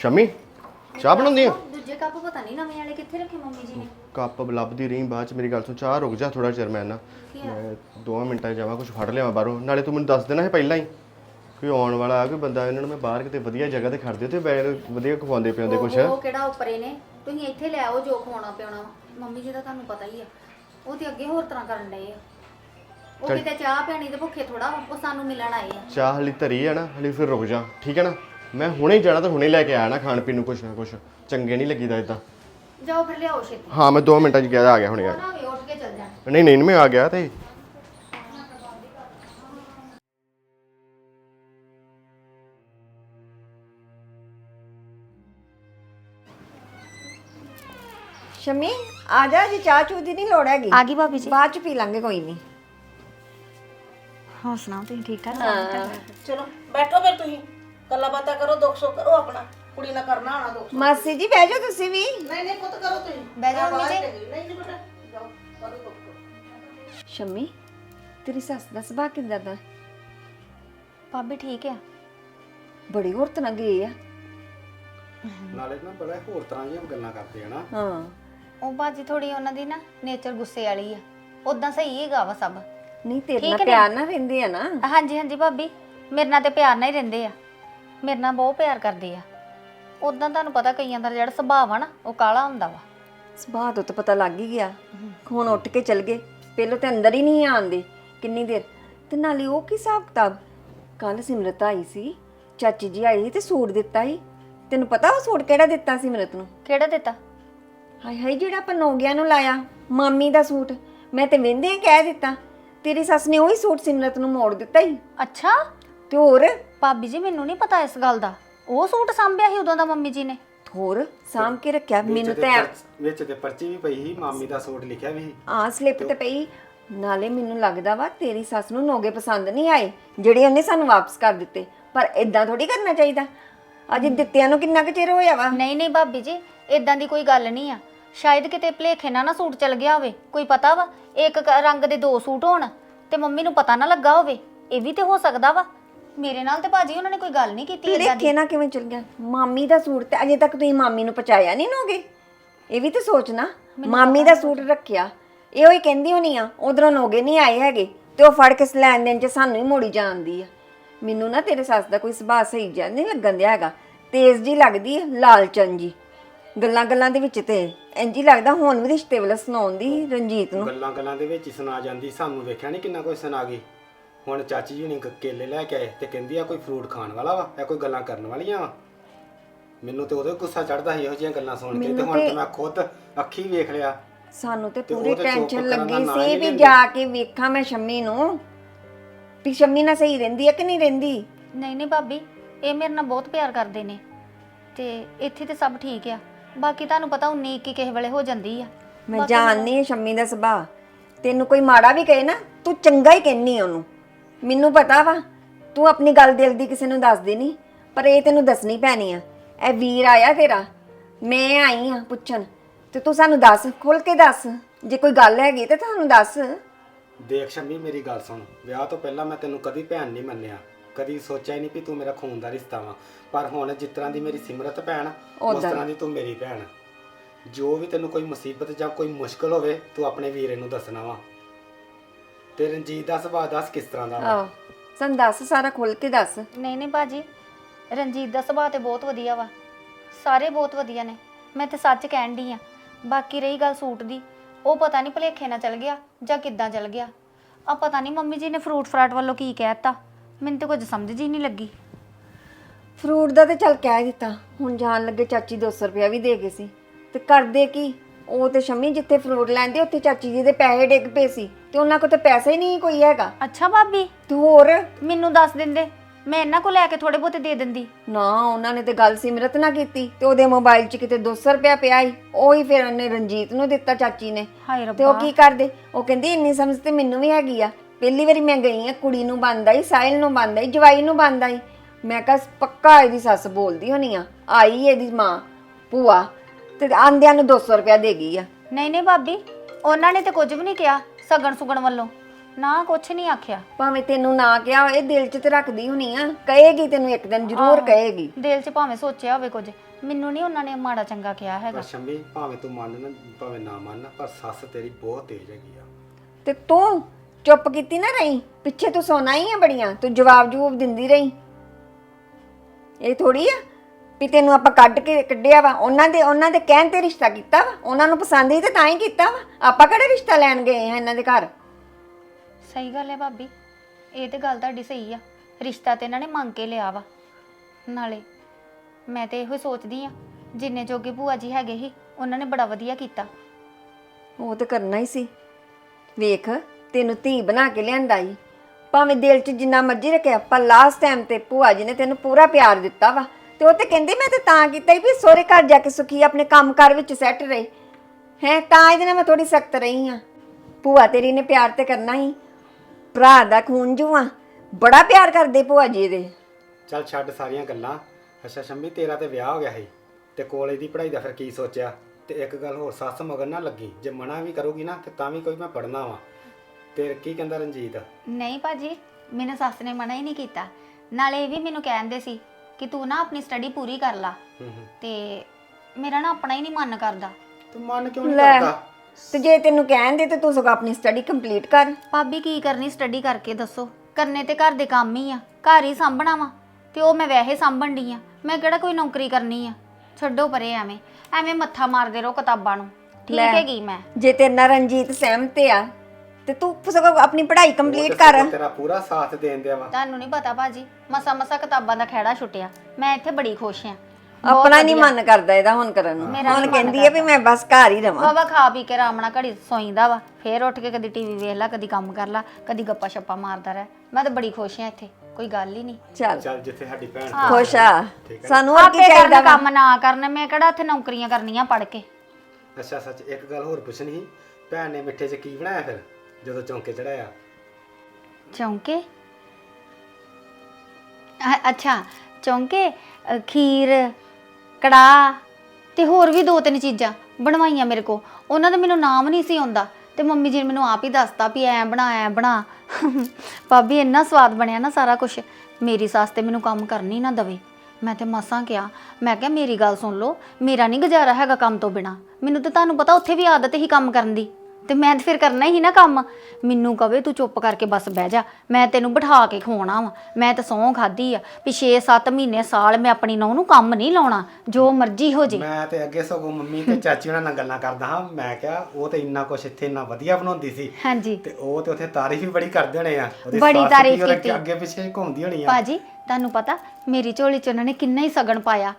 [SPEAKER 6] ਸ਼ਮੀ ਚਾਹ ਬਣਾਉਂਦੀ ਆ?
[SPEAKER 1] ਦੂਜੇ ਕੱਪ ਪਤਾ ਨਹੀਂ ਨਵੇਂ ਵਾਲੇ ਕਿੱਥੇ ਰੱਖੇ ਮੰਮੀ ਜੀ ਨੇ।
[SPEAKER 6] ਕੱਪ ਲੱਭਦੀ ਰਹੀ ਬਾਅਦ ਚ ਮੇਰੀ ਗੱਲ ਸੁਣ ਚਾਹ ਰੁਕ ਜਾ ਥੋੜਾ ਚਿਰ ਮੈਂ ਨਾ। ਮੈਂ ਦੋਵਾਂ ਮਿੰਟਾਂ 'ਚ ਜਾਵਾਂ ਕੁਝ ਫੜ ਲਿਆਵਾਂ ਬਾਹਰੋਂ। ਨਾਲੇ ਤੂੰ ਮੈਨੂੰ ਦੱਸ ਦੇਣਾ ਹੈ ਪਹਿਲਾਂ ਹੀ ਕੋਈ ਆਉਣ ਵਾਲਾ ਆ ਕੋਈ ਬੰਦਾ ਇਹਨਾਂ ਨੂੰ ਮੈਂ ਬਾਹਰ ਕਿਤੇ ਵਧੀਆ ਜਗ੍ਹਾ ਤੇ ਖੜਦੇ ਤੇ ਬੈਠ ਵਧੀਆ ਖਵਾਉਂਦੇ ਪਿਆਉਂਦੇ ਕੁਛ।
[SPEAKER 1] ਉਹ ਕਿਹੜਾ ਉੱਪਰੇ ਨੇ ਤੁਸੀਂ ਇੱਥੇ ਲੈ ਆਓ ਜੋ ਖਵਾਉਣਾ ਪਿਆਉਣਾ। ਮੰਮੀ ਜੀ ਦਾ ਤੁਹਾਨੂੰ ਪਤਾ ਹੀ ਆ। ਉਹ ਤੇ ਅੱਗੇ ਹੋਰ ਤਰ੍ਹਾਂ ਕਰਨ ਡਏ ਆ। ਉਹ ਕਿਤੇ ਚਾਹ ਪਿਆਣੀ ਦੇ ਭੁੱਖੇ ਥੋੜਾ ਉਹ ਸਾਨੂੰ ਮਿਲਣ ਆਏ ਆ।
[SPEAKER 6] ਚਾਹ ਹਲੀ ਧਰੀ ਹੈ ਨਾ ਹਲੀ ਫਿਰ ਰੁਕ ਜਾ ਠੀਕ ਹੈ ਨਾ? ਮੈਂ ਹੁਣੇ ਹੀ ਜਾਣਾ ਤਾਂ ਹੁਣੇ ਲੈ ਕੇ ਆਇਆ ਨਾ ਖਾਣ ਪੀਣ ਨੂੰ ਕੁਛ ਨਾ ਕੁਛ। ਚੰਗੇ ਨਹੀਂ ਲੱਗੀਦਾ ਇਦਾਂ
[SPEAKER 1] ਜਾਓ ਫਿਰ ਲਿਆਓ ਛੇਤੀ।
[SPEAKER 6] ਹਾਂ ਮੈਂ 2 ਮਿੰਟਾਂ 'ਚ ਗਿਆ ਆ ਗਿਆ ਹੁਣੇ ਆ।
[SPEAKER 1] ਨਾ ਵੀ ਉੱਠ ਕੇ ਚੱਲ ਜਾਣਾ
[SPEAKER 6] ਨਹੀਂ ਨਹੀਂ ਮੈਂ ਆ ਗਿਆ ਤੇ।
[SPEAKER 4] ਸ਼ੰਮੀ ਆ ਜਾ ਜੀ ਚਾਹ ਚੂ ਦੀ ਨਹੀਂ ਲੋੜ ਹੈਗੀ।
[SPEAKER 1] ਆ ਗਈ ਭਾਬੀ ਜੀ।
[SPEAKER 4] ਬਾਅਦ ਚ ਪੀ ਲਾਂਗੇ ਕੋਈ ਨਹੀਂ
[SPEAKER 1] ਹੋਰ ਸੁਣਾਓ ਤੁਸੀਂ ਠੀਕ ਠਾਕ?
[SPEAKER 2] ਚਲੋ ਬੈਠੋ ਫਿਰ ਤੁਸੀਂ। ਗੱਲਾਂ ਬਾਤਾਂ ਕਰੋ ਦੁੱਖ ਸੁੱਖ ਕਰੋ ਆਪਣਾ। ਕੁੜੀ ਨਾਲ ਕਰਨਾ ਆਣਾ ਦੁੱਖ
[SPEAKER 4] ਮਾਸੀ ਜੀ ਬਹਿ ਜਾਓ ਤੁਸੀਂ ਵੀ।
[SPEAKER 2] ਨਹੀਂ ਨਹੀਂ ਪੁੱਤ ਕਰੋ ਤੁਸੀਂ।
[SPEAKER 1] ਬਹਿ ਜਾਓ
[SPEAKER 2] ਮੈਂ ਬਾਹਰ
[SPEAKER 1] ਮੰਮੀ
[SPEAKER 2] ਚਲੀ ਗਈ। ਨਹੀਂ ਜੀ ਬੇਟਾ ਜਾਓ ਕਰੋ ਦੁੱਖ
[SPEAKER 4] ਸ਼ੰਮੀ ਤੇਰੀ ਸੱਸ ਦਾ ਸੁਭਾਅ ਕਿੱਦਾਂ ਦਾ?
[SPEAKER 1] ਭਾਬੀ ਠੀਕ ਆ।
[SPEAKER 4] ਬੜੀ ਔਰਤ ਨਾਲ ਗਈ ਆ।
[SPEAKER 5] ਨਾਲੇ ਨਾ ਬੜਾ ਹੋਰ ਤਰ੍ਹਾਂ ਦੀਆਂ ਗੱਲਾਂ ਕਰਦੇ ਆ ਨਾ।
[SPEAKER 4] ਹਾਂ।
[SPEAKER 1] ਉਹ ਬਾਜੀ ਥੋੜੀ ਉਹਨਾਂ ਦੀ ਨਾ ਨੇਚਰ ਗੁੱਸੇ ਵਾਲੀ ਆ। ਉਦਾਂ ਸਹੀ ਹੈਗਾ ਵਾ ਸਭ।
[SPEAKER 4] ਨਹੀਂ ਤੇਰੇ ਨਾਲ
[SPEAKER 1] ਨੇ।
[SPEAKER 4] ਪਿਆਰ ਨਾਲ ਰਹਿੰਦੇ ਆ ਨਾ।
[SPEAKER 1] ਹਾਂਜੀ ਹਾਂਜੀ ਭਾਬੀ। ਮੇਰੇ ਨਾਲ ਤੇ ਪਿਆਰ ਨਾਲ ਹੀ ਰਹਿੰਦੇ ਆ। ਮੇਰੇ ਨਾਲ ਬਹੁਤ ਪਿਆਰ ਕਰਦੇ ਆ। ਉਦਾਂ ਤੁਹਾਨੂੰ ਪਤਾ ਕਈਆਂ ਦਾ ਜਿਹੜਾ ਸੁਭਾਅ ਆ ਨਾ ਉਹ ਕਾਲਾ ਹੁੰਦਾ ਵਾ।
[SPEAKER 4] ਸੁਭਾਅ ਤੋਂ ਤਾਂ ਪਤਾ ਲੱਗ ਹੀ ਗਿਆ। ਹੁਣ ਉੱਠ ਕੇ ਚਲ ਗਏ। ਪਹਿਲਾਂ ਤੇ ਅੰਦਰ ਹੀ ਨਹੀਂ ਆਂਦੇ ਕਿੰਨੀ ਦੇਰ। ਤੇ ਨਾਲੇ ਉਹ ਕੀ ਹਿਸਾਬ ਕਿਤਾਬ? ਕੱਲ ਸਿਮਰਤ ਆਈ ਸੀ ਚਾਚੀ ਜੀ ਆਈ ਸੀ ਤੇ ਸੂਟ ਦਿੱਤਾ ਸੀ। ਤੈਨੂੰ ਪਤਾ ਉਹ ਸੂਟ ਕਿਹੜਾ ਦਿੱਤਾ ਸਿਮਰਤ ਨੂੰ?
[SPEAKER 1] ਕਿਹੜਾ ਦਿੱਤਾ?
[SPEAKER 4] ਹਾਏ ਹਾਏ ਜਿਹੜਾ ਪਨੋਗਿਆਂ ਨੂੰ ਲਾਇਆ ਮਾਮੀ ਦਾ ਸੂਟ। ਮੈਂ ਤੇ ਵਹਿੰਦੇ ਹੀ ਕਹਿ ਦਿੱਤਾ ਤੇਰੀ ਸੱਸ ਨੇ ਉਹੀ ਸੂਟ ਸਿਮਰਤ ਨੂੰ ਮੋੜ ਦਿੱਤਾ ਹੀ।
[SPEAKER 1] ਅੱਛਾ?
[SPEAKER 4] ਤੇ ਹੋਰ?
[SPEAKER 1] ਭਾਬੀ ਜੀ ਮੈਨੂੰ ਨਹੀਂ ਪਤਾ ਇਸ ਗੱਲ ਦਾ। ਉਹ ਸੂਟ ਸੰਭਿਆ ਸੀ ਉਦੋਂ ਦਾ ਮੰਮੀ ਜੀ ਨੇ।
[SPEAKER 4] ਹੋਰ ਸਾਂਭ ਕੇ ਰੱਖਿਆ ਮੈਨੂੰ ਤਾਂ
[SPEAKER 5] ਵਿੱਚ ਤੇ ਪਰਚੀ ਵੀ ਪਈ ਸੀ ਮਾਮੀ ਦਾ ਸੂਟ ਲਿਖਿਆ ਵੀ ਸੀ।
[SPEAKER 4] ਆ ਸਲਿੱਪ ਤੇ ਪਈ ਨਾਲੇ ਮੈਨੂੰ ਲੱਗਦਾ ਵਾ ਤੇਰੀ ਸੱਸ ਨੂੰ ਨੋਗੇ ਪਸੰਦ ਨਹੀਂ ਆਏ ਜਿਹੜੇ ਉਹਨੇ ਸਾਨੂੰ ਵਾਪਸ ਕਰ ਦਿੱਤੇ। ਪਰ ਇਦਾਂ ਥੋੜੀ ਕਰਨਾ ਚਾਹੀਦਾ। ਅਜੇ ਦਿੱਤਿਆਂ ਨੂੰ ਕਿੰਨਾ ਕੁ ਚਿਰ ਹੋਇਆ ਵਾ?
[SPEAKER 1] ਨਹੀਂ ਨਹੀਂ ਭਾਬੀ ਜੀ ਇਦਾਂ ਦੀ ਕੋਈ ਗੱਲ ਨਹੀਂ ਆ। ਸ਼ਾਇਦ ਕਿਤੇ ਭਲੇਖੇ ਨਾਲ ਨਾ ਸੂਟ ਚਲ ਗਿਆ ਹੋਵੇ। ਕੋਈ ਪਤਾ ਵਾ ਇੱਕ ਕ- ਰੰਗ ਦੇ ਦੋ ਸੂਟ ਹੋਣ ਤੇ ਮੰਮੀ ਨੂੰ ਪਤਾ ਨਾ ਲੱਗਾ ਹੋਵੇ। ਇਹ ਵੀ ਤੇ ਹੋ ਸਕਦਾ ਵਾ। ਮੇਰੇ ਨਾਲ ਤੇ ਭਾਜੀ ਉਹਨਾਂ ਨੇ ਕੋਈ ਗੱਲ ਨਹੀਂ ਕੀਤੀ ਏਦਾਂ ਦੀ।
[SPEAKER 4] ਨਾ ਕਿਵੇਂ ਚਲ ਗਿਆ। ਮਾਮੀ ਦਾ ਸੂਟ ਤੇ ਅਜੇ ਤੱਕ ਤੁਸੀਂ ਮਾਮੀ ਨੂੰ ਪਹੁੰਚਾਇਆ ਨਹੀਂ ਨੋਗੇ ਇਹ ਵੀ ਤੇ ਸੋਚਣਾ ਮਾਮੀ ਦਾ ਸੂਟ ਰੱਖਿਆ। ਇਹੋ ਹੀ ਕਹਿੰਦੀ ਹੋਣੀ ਆ ਉਧਰੋਂ ਨੋਗੇ ਨਹੀਂ ਆਏ ਹੈਗੇ ਤੇ ਉਹ ਫੜ ਕੇ ਲੈਣ ਦੇਣ ਚ ਸਾਨੂੰ ਹੀ ਮੋੜੀ ਜਾਂਦੀ ਆ। ਮੈਨੂੰ ਨਾ ਤੇਰੇ ਸੱਸ ਦਾ ਕੋਈ ਸੁਭਾਅ ਸਹੀ ਜਿਹਾ ਨਹੀਂ ਲੱਗਣ ਦਿਆ ਹੈਗਾ। ਤੇਜ਼ ਜੀ ਲੱਗਦੀ ਹੈ ਲਾਲਚਨ ਜੀ ਗੱਲਾਂ ਗੱਲਾਂ ਦੇ ਵਿੱਚ ਤੇ ਇੰਜ ਹੀ ਲੱਗਦਾ ਹੁਣ ਵੀ ਰਿਸ਼ਤੇ ਵੱਲ ਸੁਣਾਉਂਦੀ ਰਣਜੀਤ ਨੂੰ।
[SPEAKER 5] ਗੱਲਾਂ ਗੱਲਾਂ ਦੇ ਵਿੱਚ ਹੀ ਸੁਣਾ ਜਾਂਦੀ ਸਾਨੂੰ ਵੇਖਿਆ ਨਹੀਂ ਕਿੰਨਾ ਕੋਈ ਸੁਣਾ ਗਈ। ਹੁਣ ਚਾਚੀ ਜੀ ਨੇ ਕੇਲੇ ਲੈ ਕੇ ਆਏ ਤੇ ਕਹਿੰਦੀ ਆ ਕੋਈ ਫਰੂਟ ਖਾਣ ਵਾਲਾ ਵਾ ਇਹ ਕੋਈ ਗੱਲਾਂ ਕਰਨ ਵਾਲੀਆਂ ਵਾ। ਮੈਨੂੰ ਤੇ ਉਦੋਂ ਗੁੱਸਾ ਚੜਦਾ ਸੀ ਇਹੋ ਜਿਹੀਆਂ ਗੱਲਾਂ ਸੁਣ ਕੇ ਤੇ ਹੁਣ ਤੇ ਮੈਂ ਖੁਦ ਅੱਖੀ ਵੇਖ ਲਿਆ।
[SPEAKER 4] ਸਾਨੂੰ ਤੇ
[SPEAKER 5] ਤੇ
[SPEAKER 4] ਪੂਰੀ
[SPEAKER 5] ਚੁੱਪ
[SPEAKER 4] ਟੈਨਸ਼ਨ
[SPEAKER 5] ਕਰਨ ਦਾ
[SPEAKER 4] ਲੱਗੀ
[SPEAKER 5] ਨਾਂ
[SPEAKER 4] ਸੀ
[SPEAKER 5] ਨਹੀਂ
[SPEAKER 4] ਵੀ
[SPEAKER 5] ਲੈਂਦੀ।
[SPEAKER 4] ਜਾ ਕੇ ਵੇਖਾਂ ਮੈਂ ਸ਼ੰਮੀ ਨੂੰ। ਵੀ ਸ਼ੰਮੀ ਨਾਲ ਸਹੀ ਰਹਿੰਦੀ ਹੈ ਕਿ ਨਹੀਂ ਰਹਿੰਦੀ?
[SPEAKER 1] ਨਹੀਂ ਨਹੀਂ ਭਾਬੀ ਇਹ ਮੇਰੇ ਨਾਲ ਬਹੁਤ ਪਿਆਰ ਕਰਦੇ ਨੇ। ਤੇ ਇੱਥੇ ਤੇ ਸਭ ਠੀਕ ਆ। ਬਾਕੀ ਤੁਹਾਨੂੰ ਪਤਾ ਉਨੀ ਕੀ ਕਿਸੇ ਵੇਲੇ ਹੋ ਜਾਂਦੀ ਆ।
[SPEAKER 4] ਮੈਂ ਜਾਣਨੀ ਹਾਂ ਸ਼ੰਮੀ ਦਾ ਸੁਭਾਅ। ਤੈਨੂੰ ਕੋਈ ਮਾੜਾ ਵੀ ਕਹੇ ਨਾ ਤੂੰ ਚੰਗਾ ਹੀ ਕਹਿਨੀ ਉਹਨੂੰ। ਮੈਨੂੰ ਪਤਾ ਵਾ ਤੂੰ ਆਪਣੀ ਗੱਲ ਦਿਲ ਦੀ ਕਿਸੇ ਨੂੰ ਦੱਸਦੀ ਨਹੀਂ ਪਰ ਇਹ ਤੈਨੂੰ ਦੱਸਣੀ ਪੈਣੀ ਆ। ਇਹ ਵੀਰ ਆਇਆ ਤੇਰਾ ਮੈਂ ਆਈ ਆ ਪੁੱਛਣ ਤੇ ਤੂੰ ਸਾਨੂੰ ਦੱਸ ਖੁੱਲ ਕੇ ਦੱਸ ਜੇ ਕੋਈ ਗੱਲ ਹੈਗੀ ਤੇ ਤੁਹਾਨੂੰ ਦੱਸ।
[SPEAKER 5] ਦੇਖ ਸ਼ੰਮੀ ਮੇਰੀ ਗੱਲ ਸੁਣ ਵਿਆਹ ਤੋਂ ਪਹਿਲਾਂ ਮੈਂ ਤੈਨੂੰ ਕਦੀ ਭੈਣ ਨਹੀਂ ਮੰਨਿਆ ਕਦੀ ਸੋਚਿਆ ਹੀ ਨਹੀਂ ਵੀ ਤੂੰ ਮੇਰਾ ਖੂਨ ਦਾ ਰਿਸ਼ਤਾ ਵਾ ਪਰ ਹੁਣ ਜਿਸ ਤਰ੍ਹਾਂ ਦੀ ਮੇਰੀ ਸਿਮਰਤ ਭੈਣ ਉਸ। ਤਰ੍ਹਾਂ ਦੀ ਤੂੰ ਮੇਰੀ ਭੈਣ ਜੋ ਵੀ ਤੈਨੂੰ ਕੋਈ ਮੁਸੀਬਤ ਜਾਂ ਕੋਈ ਮੁਸ਼ਕਲ ਹੋਵੇ ਤੂੰ ਆਪਣੇ ਵੀਰੇ ਨੂੰ ਦੱਸਣਾ ਵਾ। ਤੇ ਰਣਜੀਤ ਦਾ ਸੁਭਾਅ ਦੱਸ ਕਿਸ ਤਰ੍ਹਾਂ ਦਾ ਵਾ?
[SPEAKER 4] ਆਹ ਸਾਨੂੰ ਦੱਸ ਸਾਰਾ ਖੁੱਲ ਕੇ ਦੱਸ।
[SPEAKER 1] ਨਹੀਂ ਨਹੀਂ ਬਾਜੀ ਰਣਜੀਤ ਦਾ ਸੁਭਾਅ ਤੇ ਬਹੁਤ ਵਧੀਆ ਵਾ। ਸਾਰੇ ਬਹੁਤ ਵਧੀਆ ਨੇ ਮੈਂ ਤੇ ਸੱਚ ਕਹਿਣ ਦੀ ਆ। ਬਾਕੀ ਰਹੀ ਗੱਲ ਸੂਟ ਦੀ ਉਹ ਪਤਾ ਨਹੀਂ ਭਲੇਖੇ ਨਾਲ ਚਲ ਗਿਆ ਜਾਂ ਕਿੱਦਾਂ ਚਲ ਗਿਆ। ਆ ਪਤਾ ਨਹੀਂ ਮੰਮੀ ਜੀ ਨੇ ਫਰੂਟ ਫਰਾਟ ਵੱਲੋਂ ਕੀ ਕਹਿਤਾ ਮੈਨੂੰ ਤੇ ਕੁਝ ਸਮਝ ਜੀ ਨਹੀਂ ਲੱਗੀ।
[SPEAKER 4] ਫਰੂਟ ਦਾ ਤੇ ਚੱਲ ਕਹਿ ਦਿੱਤਾ। ਹੁਣ ਜਾਣ ਲੱਗੇ ਚਾਚੀ 200 ਰੁਪਇਆ ਵੀ ਦੇ ਗਏ ਸੀ। ਤੇ ਕਰਦੇ ਕੀ? ਉਹ ਤੇ ਸ਼ਮੀ ਜਿੱਥੇ ਫਰੂਟ ਲੈਂਦੇ ਉੱਥੇ ਚਾਚੀ ਜੀ ਦੇ ਪੈਸੇ ਡਿੱਗ ਪਏ ਸੀ ਤੇ ਉਹਨਾਂ ਕੋਲ ਤੇ ਪੈਸਾ ਹੀ ਨਹੀਂ ਕੋਈ ਹੈਗਾ।
[SPEAKER 1] ਅੱਛਾ ਭਾਬੀ।
[SPEAKER 4] ਤੇ ਹੋਰ?
[SPEAKER 1] ਮੈਨੂੰ ਦੱਸ ਦਿੰਦੇ। ਮੈਂ ਇਹਨਾਂ ਕੋਲ ਲੈ ਕੇ ਥੋੜੇ ਬਹੁਤੇ ਦੇ ਦਿੰਦੀ।
[SPEAKER 4] ਨਾ ਉਹਨਾਂ ਨੇ ਤੇ ਗੱਲ ਸਿਮਰਤ ਨਾ ਕੀਤੀ ਤੇ ਉਹਦੇ ਮੋਬਾਈਲ 'ਚ ਕਿਤੇ 200 ਰੁਪਇਆ ਪਿਆ ਸੀ। ਉਹੀ ਫਿਰ ਉਹਨੇ ਰਣਜੀਤ ਨੂੰ ਦਿੱਤਾ ਚਾਚੀ ਨੇ।
[SPEAKER 1] ਹਾਏ
[SPEAKER 4] ਤੇ ਉਹ
[SPEAKER 1] ਰੱਬਾ।
[SPEAKER 4] ਕੀ ਕਰਦੇ? ਉਹ ਕਹਿੰਦੀ ਇੰਨੀ ਸਮਝ ਤੇ ਮੈਨੂੰ ਵੀ ਹੈਗੀ ਆ। ਪਹਿਲੀ ਵਾਰੀ ਮੈਂ ਗਈ ਆ ਕੁੜੀ ਨੂੰ ਬੰਦਾ ਹੀ ਸਾਹਿਲ ਨੂੰ ਬੰਦਾ ਹੀ ਜਵਾਈ ਨੂੰ ਬੰਦਾ ਹੀ। ਮੈਂ ਕਿਹਾ ਪੱਕਾ ਇਹਦੀ ਸੱਸ ਬੋਲਦੀ ਹੋਣੀ ਆ। ਆਈ ਇਹਦੀ ਮਾਂ ਭੂਆ। ਤੇ ਆਂਦਿਆਂ ਨੂੰ 200 ਰੁਪਇਆ ਦੇ ਗਈ ਆ।
[SPEAKER 1] ਨਹੀਂ ਨਹੀਂ ਭਾਬੀ ਉਹਨਾਂ ਨੇ ਤੇ ਕੁਝ ਵੀ ਨਹੀਂ ਕਿਹਾ ਸਗਣ ਸੁਗਣ ਵੱਲੋਂ। ਨਾ ਕੁਝ ਨਹੀਂ ਆਖਿਆ।
[SPEAKER 4] ਭਾਵੇਂ ਤੈਨੂੰ ਨਾ ਕਿਹਾ ਹੋਏ ਦਿਲ 'ਚ ਤੇ ਰੱਖਦੀ ਹੋਣੀ ਆ। ਕਹੇਗੀ ਤੈਨੂੰ ਇੱਕ ਦਿਨ ਜ਼ਰੂਰ ਕਹੇਗੀ।
[SPEAKER 1] ਦਿਲ 'ਚ ਭਾਵੇਂ ਸੋਚਿਆ ਹੋਵੇ ਕੁਝ। ਮੈਨੂੰ ਨਹੀਂ ਉਹਨਾਂ ਨੇ ਮਾੜਾ ਚੰਗਾ ਕਿਹਾ ਹੈਗਾ।
[SPEAKER 5] ਪਰ ਸ਼ੰਮੀ ਭਾਵੇਂ ਤੂੰ ਮੰਨ ਨਾ ਭਾਵੇਂ ਨਾ ਮੰਨ ਪਰ ਸੱਸ ਤੇਰੀ ਬਹੁਤ ਤੇਜ਼ ਹੈਗੀ ਆ।
[SPEAKER 4] ਤੇ ਤੂੰ ਚੁੱਪ ਕੀਤੀ ਨਾ ਰਹੀ। ਪਿੱਛੇ ਤੂੰ ਸੋਣਾ ਹੀ ਆ ਬੜੀਆਂ। ਤੂੰ ਜਵਾਬ ਜਵਾਬ ਦਿੰਦੀ ਰਹੀ। ਇਹ ਥੋੜੀ ਆ ਵੀ ਤੈਨੂੰ ਆਪਾਂ ਕੱਢ ਕੇ ਕੱਢਿਆ ਵਾ। ਉਹਨਾਂ ਦੇ ਉਹਨਾਂ ਦੇ ਕਹਿਣ ਤੇ ਰਿਸ਼ਤਾ ਕੀਤਾ ਵਾ। ਉਹਨਾਂ ਨੂੰ ਪਸੰਦ ਹੀ ਤੇ ਤਾਂ ਹੀ ਕੀਤਾ ਵਾ। ਆਪਾਂ ਕਿਹੜਾ ਰਿਸ਼ਤਾ ਲੈਣ ਗਏ ਆ ਇਹਨਾਂ ਦੇ ਘਰ?
[SPEAKER 1] ਸਹੀ ਗੱਲ ਹੈ ਭਾਬੀ। ਇਹ ਤੇ ਗੱਲ ਤੁਹਾਡੀ ਸਹੀ ਆ। ਰਿਸ਼ਤਾ ਤੇ ਇਹਨਾਂ ਨੇ ਮੰਗ ਕੇ ਲਿਆ ਵਾ। ਨਾਲੇ ਮੈਂ ਤੇ ਇਹੋ ਸੋਚਦੀ ਆ ਜਿੰਨੇ ਜੋਗੇ ਭੂਆ ਜੀ ਹੈਗੇ ਸੀ ਉਹਨਾਂ ਨੇ ਬੜਾ ਵਧੀਆ ਕੀਤਾ।
[SPEAKER 4] ਉਹ ਤੇ ਕਰਨਾ ਹੀ ਸੀ। ਵੇਖ ਤੈਨੂੰ ਧੀ ਬਣਾ ਕੇ ਲਿਆਂਦਾ ਈ। ਭਾਵੇਂ ਦਿਲ 'ਚ ਜਿੰਨਾ ਮਰਜ਼ੀ ਰੱਖਿਆ ਪਰ ਲਾਸਟ ਟਾਈਮ ਤੇ ਭੂਆ ਜੀ ਨੇ ਤੈਨੂੰ ਪੂਰਾ ਪਿਆਰ ਦਿੱਤਾ ਵਾ। ਤੇ ਉਹ ਤੇ ਕਹਿੰਦੀ ਮੈਂ ਤੇ ਤਾਂ ਕੀਤਾ ਵੀ ਸੋਹਰੇ ਘਰ ਜਾ ਕੇ ਸੁਖੀ ਆਪਣੇ ਕੰਮਕਾਰ ਵਿੱਚ ਸੈੱਟ ਰਹੇ। ਹੈ ਤਾਂ ਇਹਦੇ ਨਾਲ ਮੈਂ ਥੋੜੀ ਸਖਤ ਰਹੀ ਆ ਭੂਆ ਤੇਰੀ ਨੇ ਪਿਆਰ ਤੇ ਕਰਨਾ ਹੀ ਭਰਾ ਦਾ ਖੂਨ ਜੂਆ। ਬੜਾ ਪਿਆਰ ਕਰਦੇ ਭੂਆ ਜੀ ਦੇ।
[SPEAKER 5] ਚੱਲ ਛੱਡ ਸਾਰੀਆਂ ਗੱਲਾਂ। ਅੱਛਾ ਸ਼ੰਮੀ ਤੇਰਾ ਤੇ ਵਿਆਹ ਹੋ ਗਿਆ ਸੀ ਤੇ ਕਾਲਜ ਦੀ ਪੜ੍ਹਾਈ ਦਾ ਫਿਰ ਕੀ ਸੋਚਿਆ? ਤੇ ਇੱਕ ਗੱਲ ਹੋਰ ਸੱਸ ਮਗਰ ਨਾ ਲੱਗੀ। ਜੇ ਮਨਾ ਵੀ ਕਰੂਗੀ ਨਾ ਤੇ ਤਾਂ ਵੀ ਕੋਈ ਮੈਂ ਪੜਨਾ ਵਾ। ਤੇ ਕੀ ਕਹਿੰਦਾ ਰਣਜੀਤ?
[SPEAKER 1] ਨਹੀਂ ਭਾਜੀ ਮੈਨੂੰ ਸੱਸ ਨੇ ਮਨਾ ਹੀ ਨਹੀਂ ਕੀਤਾ। ਨਾਲੇ ਇਹ ਵੀ ਮੈਨੂੰ ਕਹਿੰਦੇ ਸੀ ਕਿ ਤੂੰ ਨਾ ਆਪਣੀ ਸਟੱਡੀ ਪੂਰੀ ਕਰ ਲਾ।
[SPEAKER 5] ਹੂੰ ਹੂੰ।
[SPEAKER 1] ਤੇ ਮੇਰਾ ਨਾ ਆਪਣਾ ਹੀ ਨਹੀਂ ਮਨ ਕਰਦਾ।
[SPEAKER 5] ਤੂੰ ਮਨ ਕਿਉਂ ਨਹੀਂ
[SPEAKER 4] ਲੈ
[SPEAKER 5] ਕਰਦਾ?
[SPEAKER 4] ਤੇ ਜੇ ਤੈਨੂੰ ਕਹਿੰਦੇ ਤੇ ਤੂੰ ਸਗੋਂ ਆਪਣੀ ਸਟੱਡੀ ਕੰਪਲੀਟ ਕਰ।
[SPEAKER 1] ਭਾਬੀ ਕੀ ਕਰਨੀ ਸਟੱਡੀ ਕਰਕੇ ਦੱਸੋ। ਕਰਨੇ ਤੇ ਘਰ ਦੇ ਕੰਮ ਹੀ ਆ। ਘਰ ਹੀ ਸਾਂਭਣਾ ਵਾ। ਤੇ ਉਹ ਮੈਂ ਵੈਸੇ ਸਾਂਭਣ ਡਈ ਆ। ਮੈਂ ਕਿਹੜਾ ਕੋਈ ਨੌਕਰੀ ਕਰਨੀ ਆ? ਛੱਡੋ ਪਰੇ ਐਵੇਂ। ਐਵੇਂ ਮੱਥਾ ਮਾਰਦੇ ਰਹੋ ਕਿਤਾਬਾਂ ਨੂੰ। ਠੀਕ
[SPEAKER 4] ਲੈ।
[SPEAKER 1] ਹੈਗੀ ਮੈਂ।
[SPEAKER 4] ਜੇ ਤੇਰੇ ਨਾਲ ਰਣਜੀਤ ਸਹਿਮਤ ਆ ਤੇ ਤੂੰ ਸਗੋਂ ਆਪਣੀ ਪੜ੍ਹਾਈ
[SPEAKER 5] ਉਹ
[SPEAKER 4] ਕੰਪਲੀਟ
[SPEAKER 5] ਤੇ
[SPEAKER 4] ਕਰ।
[SPEAKER 5] ਸਗੋਂ ਤੇਰਾ ਪੂਰਾ ਸਾਥ ਦੇਣ ਦਿਆ ਵਾ।
[SPEAKER 1] ਤੁਹਾਨੂੰ ਨਹੀਂ ਪਤਾ ਭਾਜੀ ਮਸਾ ਮਸਾ ਕਿਤਾਬਾਂ ਦਾ ਖਹਿੜਾ ਛੁੱਟਿਆ। ਮੈਂ ਇੱਥੇ ਬੜੀ ਖੁਸ਼ ਆ
[SPEAKER 4] ਆਪਣਾ ਨਹੀਂ ਮਨ ਕਰਦਾ ਇਹਦਾ ਹੁਣ ਕਰਨ ਨੂੰ।
[SPEAKER 1] ਮੇਰਾ
[SPEAKER 4] ਹੁਣ
[SPEAKER 1] ਨੀ ਮਨ
[SPEAKER 4] ਕਹਿੰਦੀ ਆ ਵੀ ਮੈਂ ਬਸ ਘਰ ਹੀ ਰਵਾਂ।
[SPEAKER 1] ਬਾਬਾ ਖਾ ਪੀ ਕੇ ਰਾਮਣਾ ਘੜੀ ਸੌਂਦਾ ਵਾ। ਫੇਰ ਉੱਠ ਕੇ ਕਦੀ ਟੀਵੀ ਵੇਖ ਲਾ ਕਦੀ ਕੰਮ ਕਰ ਲਾ ਕਦੀ ਗੱਪਾ ਛੱਪਾ ਮਾਰਦਾ ਰਹਿ। ਮੈਂ ਤਾਂ ਬੜੀ ਖੁਸ਼ ਆ ਇੱਥੇ। ਕੋਈ ਗੱਲ ਹੀ ਨਹੀਂ।
[SPEAKER 4] ਚੱਲ।
[SPEAKER 5] ਚੱਲ ਜਿੱਥੇ ਸਾਡੀ ਭੈਣ
[SPEAKER 4] ਖੁਸ਼ ਆ। ਸਾਨੂੰ ਹੋਰ ਕੀ
[SPEAKER 1] ਆਪੇ
[SPEAKER 4] ਚਾਹੀਦਾ
[SPEAKER 1] ਕਰਨ
[SPEAKER 4] ਵਾ?
[SPEAKER 1] ਕੰਮ ਨਾ ਕਰਨ ਮੈਂ ਕਿਹੜਾ ਇੱਥੇ ਨੌਕਰੀਆਂ ਕਰਨੀਆਂ ਪੜ ਕੇ?
[SPEAKER 5] ਅੱਛਾ ਸੱਚ ਇੱਕ ਗੱਲ ਹੋਰ ਪੁੱਛਣੀ ਸੀ। ਭੈਣ ਨੇ ਮਿੱਠੇ 'ਚ ਕੀ ਬਣਾਇਆ ਫਿਰ? ਜਦੋਂ ਚੌਂਕੇ ਚੜਾਇਆ।
[SPEAKER 1] ਚੌਂਕੇ? ਅ- ਅੱਛਾ ਚੌਂਕੇ ਅ, ਖੀਰ ਕੜਾ ਤੇ ਹੋਰ ਵੀ ਦੋ ਤਿੰਨ ਚੀਜ਼ਾਂ ਬਣਵਾਈਆਂ ਮੇਰੇ ਕੋ ਉਹਨਾਂ ਦਾ ਮੈਨੂੰ ਨਾਮ ਨਹੀਂ ਸੀ ਆਉਂਦਾ ਤੇ ਮੰਮੀ ਜੀ ਨੇ ਮੈਨੂੰ ਆਪ ਹੀ ਦੱਸਤਾ ਵੀ ਐ ਬਣਾ ਐ ਬਣਾ। ਭਾਬੀ ਇੰਨਾ ਸਵਾਦ ਬਣਿਆ ਨਾ ਸਾਰਾ ਕੁਝ ਮੇਰੀ ਸੱਸ ਤੇ ਮੈਨੂੰ ਕੰਮ ਕਰਨੀ ਨਾ ਦਵੇ। ਮੈਂ ਤੇ ਮਸਾਂ ਕਿਹਾ ਮੈਂ ਕਿਹਾ ਮੇਰੀ ਗੱਲ ਸੁਣ ਲਓ ਮੇਰਾ ਨਹੀਂ ਗੁਜ਼ਾਰਾ ਹੈਗਾ ਕੰਮ ਤੋਂ ਬਿਨਾ। ਮੈਨੂੰ ਤੇ ਤੁਹਾਨੂੰ ਪਤਾ ਉੱਥੇ ਵੀ ਆਦਤ ਹੀ ਕੰਮ ਕਰਨ ਦੀ। ਤੇ ਮੈਂ ਤੇ ਫਿਰ ਕਰਨਾ ਹੀ ਨਾ ਕੰਮ। ਮੈਨੂੰ ਕਵੇ ਤੂੰ ਚੁੱਪ ਕਰਕੇ ਬਸ ਬਹਿ ਜਾ। ਮੈਂ ਤੈਨੂੰ ਬਿਠਾ ਕੇ ਖਵਾਉਣਾ ਵਾ। ਮੈਂ ਤਾਂ ਸਹੁੰ ਖਾਦੀ ਆ। ਵੀ 6-7 ਮਹੀਨੇ ਸਾਲ ਮੈਂ ਆਪਣੀ ਨੌਂ ਨੂੰ ਕੰਮ ਨਹੀਂ ਲਾਉਣਾ। ਜੋ ਮਰਜ਼ੀ ਹੋ ਜੇ।
[SPEAKER 5] ਮੈਂ ਤੇ ਅੱਗੇ ਸਗੋਂ ਮੰਮੀ ਤੇ ਚਾਚੀ ਉਹਨਾਂ ਨਾਲ ਗੱਲਾਂ ਕਰਦਾ ਹਾਂ। ਮੈਂ ਕਿਹਾ ਉਹ ਤੇ ਇੰਨਾ ਕੁਛ ਇੱਥੇ ਇੰਨਾ ਵਧੀਆ ਬਣਾਉਂਦੀ ਸੀ।
[SPEAKER 1] ਹਾਂਜੀ।
[SPEAKER 5] ਤੇ ਉਹ ਤੇ ਉੱਥੇ ਤਾਰੀਫ ਵੀ ਬੜੀ ਕਰਦੇ ਹੋਣੇ ਆ। ਉਹਦੀ
[SPEAKER 1] ਬੜੀ
[SPEAKER 5] ਸੱਸ
[SPEAKER 1] ਤਾਰੀਫ਼
[SPEAKER 5] ਉਹਦੇ
[SPEAKER 1] ਕੀਤੀ।
[SPEAKER 5] ਅੱਗੇ ਪਿੱਛੇ ਘੁੰਮਦੀ ਹੋਣੀ ਆ।
[SPEAKER 1] ਭਾਜੀ ਤੁਹਾਨੂੰ ਪਤਾ ਮੇਰੀ ਝੋਲੀ ਚ ਉਹਨਾਂ ਨੇ ਕਿੰਨਾ ਹੀ ਸਗਨ ਪਾਇਆ।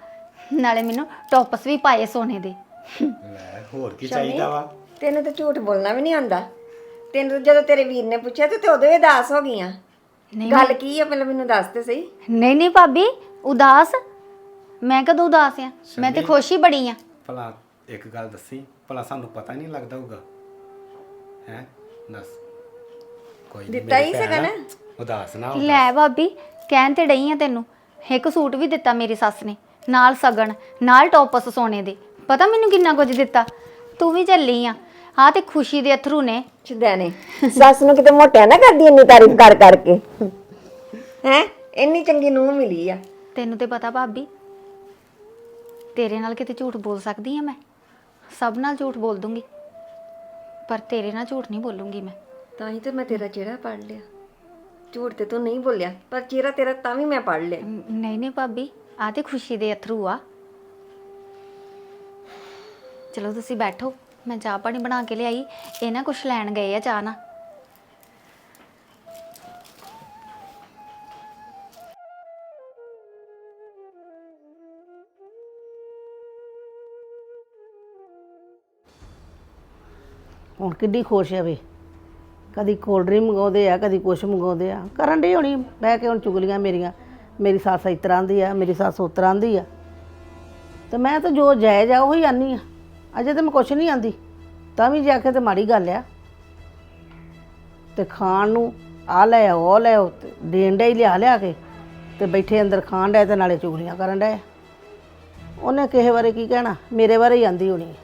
[SPEAKER 1] ਨਾਲੇ ਮੈਨੂੰ ਟੌਪਸ ਵੀ ਪਾਏ ਸੋਨੇ ਦੇ।
[SPEAKER 5] ਲੈ ਹੋਰ ਕੀ ਚਾਹੀਦਾ ਵਾ?
[SPEAKER 4] ਤੈਨੂੰ ਤਾਂ ਝੂਠ ਬੋਲਣਾ ਵੀ ਨਹੀਂ ਆਉਂਦਾ। ਤੈਨੂੰ ਜਦੋਂ ਤੇਰੇ ਵੀਰ ਨੇ ਪੁੱਛਿਆ ਤੇ ਤੇ ਉਦੋਂ ਹੀ ਉਦਾਸ ਹੋ ਗਈਆਂ।
[SPEAKER 1] ਨਹੀਂ
[SPEAKER 4] ਗੱਲ ਕੀ ਆ ਪਹਿਲਾਂ ਮੈਨੂੰ ਦੱਸ ਤੇ ਸਹੀ।
[SPEAKER 1] ਨਹੀਂ ਨਹੀਂ ਭਾਬੀ ਉਦਾਸ। ਮੈਂ ਕਦੋਂ ਉਦਾਸ ਆ? ਮੈਂ ਤੇ ਖੁਸ਼ ਹੀ ਬੜੀ ਆ।
[SPEAKER 5] ਭਲਾ ਇੱਕ ਗੱਲ ਦੱਸੀ ਭਲਾ ਸਾਨੂੰ ਪਤਾ ਹੀ ਨਹੀਂ ਲੱਗਦਾ ਹੋਊਗਾ। ਹੈ? ਦੱਸ। ਕੋਈ ਨੀ,
[SPEAKER 4] ਦਿੱਤਾ
[SPEAKER 5] ਮੇਰੀ
[SPEAKER 4] ਹੀ
[SPEAKER 5] ਭੈਣ
[SPEAKER 4] ਸੀਗਾ
[SPEAKER 5] ਆ,
[SPEAKER 4] ਨਾ।
[SPEAKER 5] ਉਦਾਸ ਨਾ ਹੋ
[SPEAKER 1] ਲੈ ਭਾਬੀ ਕਹਿਣ ਤੇ ਡਈ ਆ ਤੈਨੂੰ ਇੱਕ ਸੂਟ ਵੀ ਦਿੱਤਾ ਮੇਰੀ ਸੱਸ ਨੇ ਨਾਲ ਸਗਣ ਨਾਲ ਟੌਪਸ ਸੋਨੇ ਦੇ। ਪਤਾ ਮੈਨੂੰ ਕਿੰਨਾ ਕੁਝ ਦਿੱਤਾ? ਤੂੰ ਵੀ ਚੱਲੀ ਆ। ਹਾਂ ਤੇ ਖੁਸ਼ੀ ਦੇ ਅਥਰੂ ਨੇ।
[SPEAKER 4] ਛਦੈਨੇ ਸੱਸ ਨੂੰ ਕਿਤੇ ਮੋਟਿਆ ਨਾ ਕਰਦੀ ਇੰਨੀ ਤਾਰੀਫ ਕਰ ਕਰਕੇ। ਹੈ? ਇੰਨੀ ਚੰਗੀ ਨੂੰਹ ਮਿਲੀ ਆ।
[SPEAKER 1] ਤੈਨੂੰ ਤੇ ਪਤਾ ਭਾਬੀ ਤੇਰੇ ਨਾਲ ਕਿਤੇ ਝੂਠ ਬੋਲ ਸਕਦੀ ਆ ਮੈਂ? ਸਭ ਨਾਲ ਝੂਠ ਬੋਲ ਦੂੰਗੀ ਪਰ ਤੇਰੇ ਨਾਲ ਝੂਠ ਨਹੀਂ ਬੋਲੂੰਗੀ ਮੈਂ।
[SPEAKER 4] ਤਾਂ ਹੀ ਤੇ ਮੈਂ ਤੇਰਾ ਚਿਹਰਾ ਪੜ ਲਿਆ। ਝੂਠ ਤੇ ਤੂੰ ਨਹੀਂ ਬੋਲਿਆ ਪਰ ਚਿਹਰਾ ਤੇਰਾ ਤਾਂ ਵੀ ਮੈਂ ਪੜ ਲਿਆ।
[SPEAKER 1] ਨ- ਨਹੀਂ ਨਹੀਂ ਭਾਬੀ ਆ ਤੇ ਖੁਸ਼ੀ ਦੇ ਅਥਰੂ ਆ। ਚਲੋ ਤੁਸੀਂ ਬੈਠੋ। ਮੈਂ ਚਾਹ ਪਾਣੀ ਬਣਾ ਕੇ ਲਿਆਈ, ਇਹ ਨਾ ਕੁਛ ਲੈਣ ਗਏ ਆ ਚਾਹ ਨਾ
[SPEAKER 2] ਹੁਣ ਕਿੱਡੀ ਖੁਸ਼ ਆ ਵੇ। ਕਦੀ ਕੋਲਡ ਡਰਿੰਕ ਮੰਗਾਉਂਦੇ ਆ, ਕਦੀ ਕੁਛ ਮੰਗਾਉਂਦੇ ਆ। ਕਰਨ ਡਈ ਹੋਣੀ ਬਹਿ ਕੇ ਹੁਣ ਚੁਗਲੀਆਂ ਮੇਰੀਆਂ? ਮੇਰੀ ਸੱਸ ਇਸ ਤਰ੍ਹਾਂ ਦੀ ਆ, ਮੇਰੀ ਸੱਸ ਉਸ ਤਰ੍ਹਾਂ ਦੀ ਆ। ਤੇ ਮੈਂ ਤਾਂ ਜੋ ਜਾਇਜ਼ ਆ, ਉਹੀ ਆਨੀ ਆ। ਅਜੇ ਤਾਂ ਮੈਂ ਕੁਛ ਨਹੀਂ ਆਂਦੀ। ਤਾਂ ਵੀ ਜਾ ਕੇ ਤੇ ਮਾੜੀ ਗੱਲ ਆ। ਤੇ ਖਾਣ ਨੂੰ ਆ ਲੈ ਉਹ ਲੈ ਆਓ, ਤੇ ਦੇਣ ਡਿਆ ਹੀ ਲਿਆ ਲਿਆ ਕੇ। ਤੇ ਬੈਠੇ ਅੰਦਰ ਖਾਣ ਡਏ ਤੇ ਨਾਲੇ ਚੁਗਲੀਆਂ ਕਰਨ ਡਏ ਉਹਨੇ ਕਿਸੇ ਬਾਰੇ ਕੀ ਕਹਿਣਾ? ਮੇਰੇ ਬਾਰੇ ਹੀ ਆਂਦੀ ਹੋਣੀ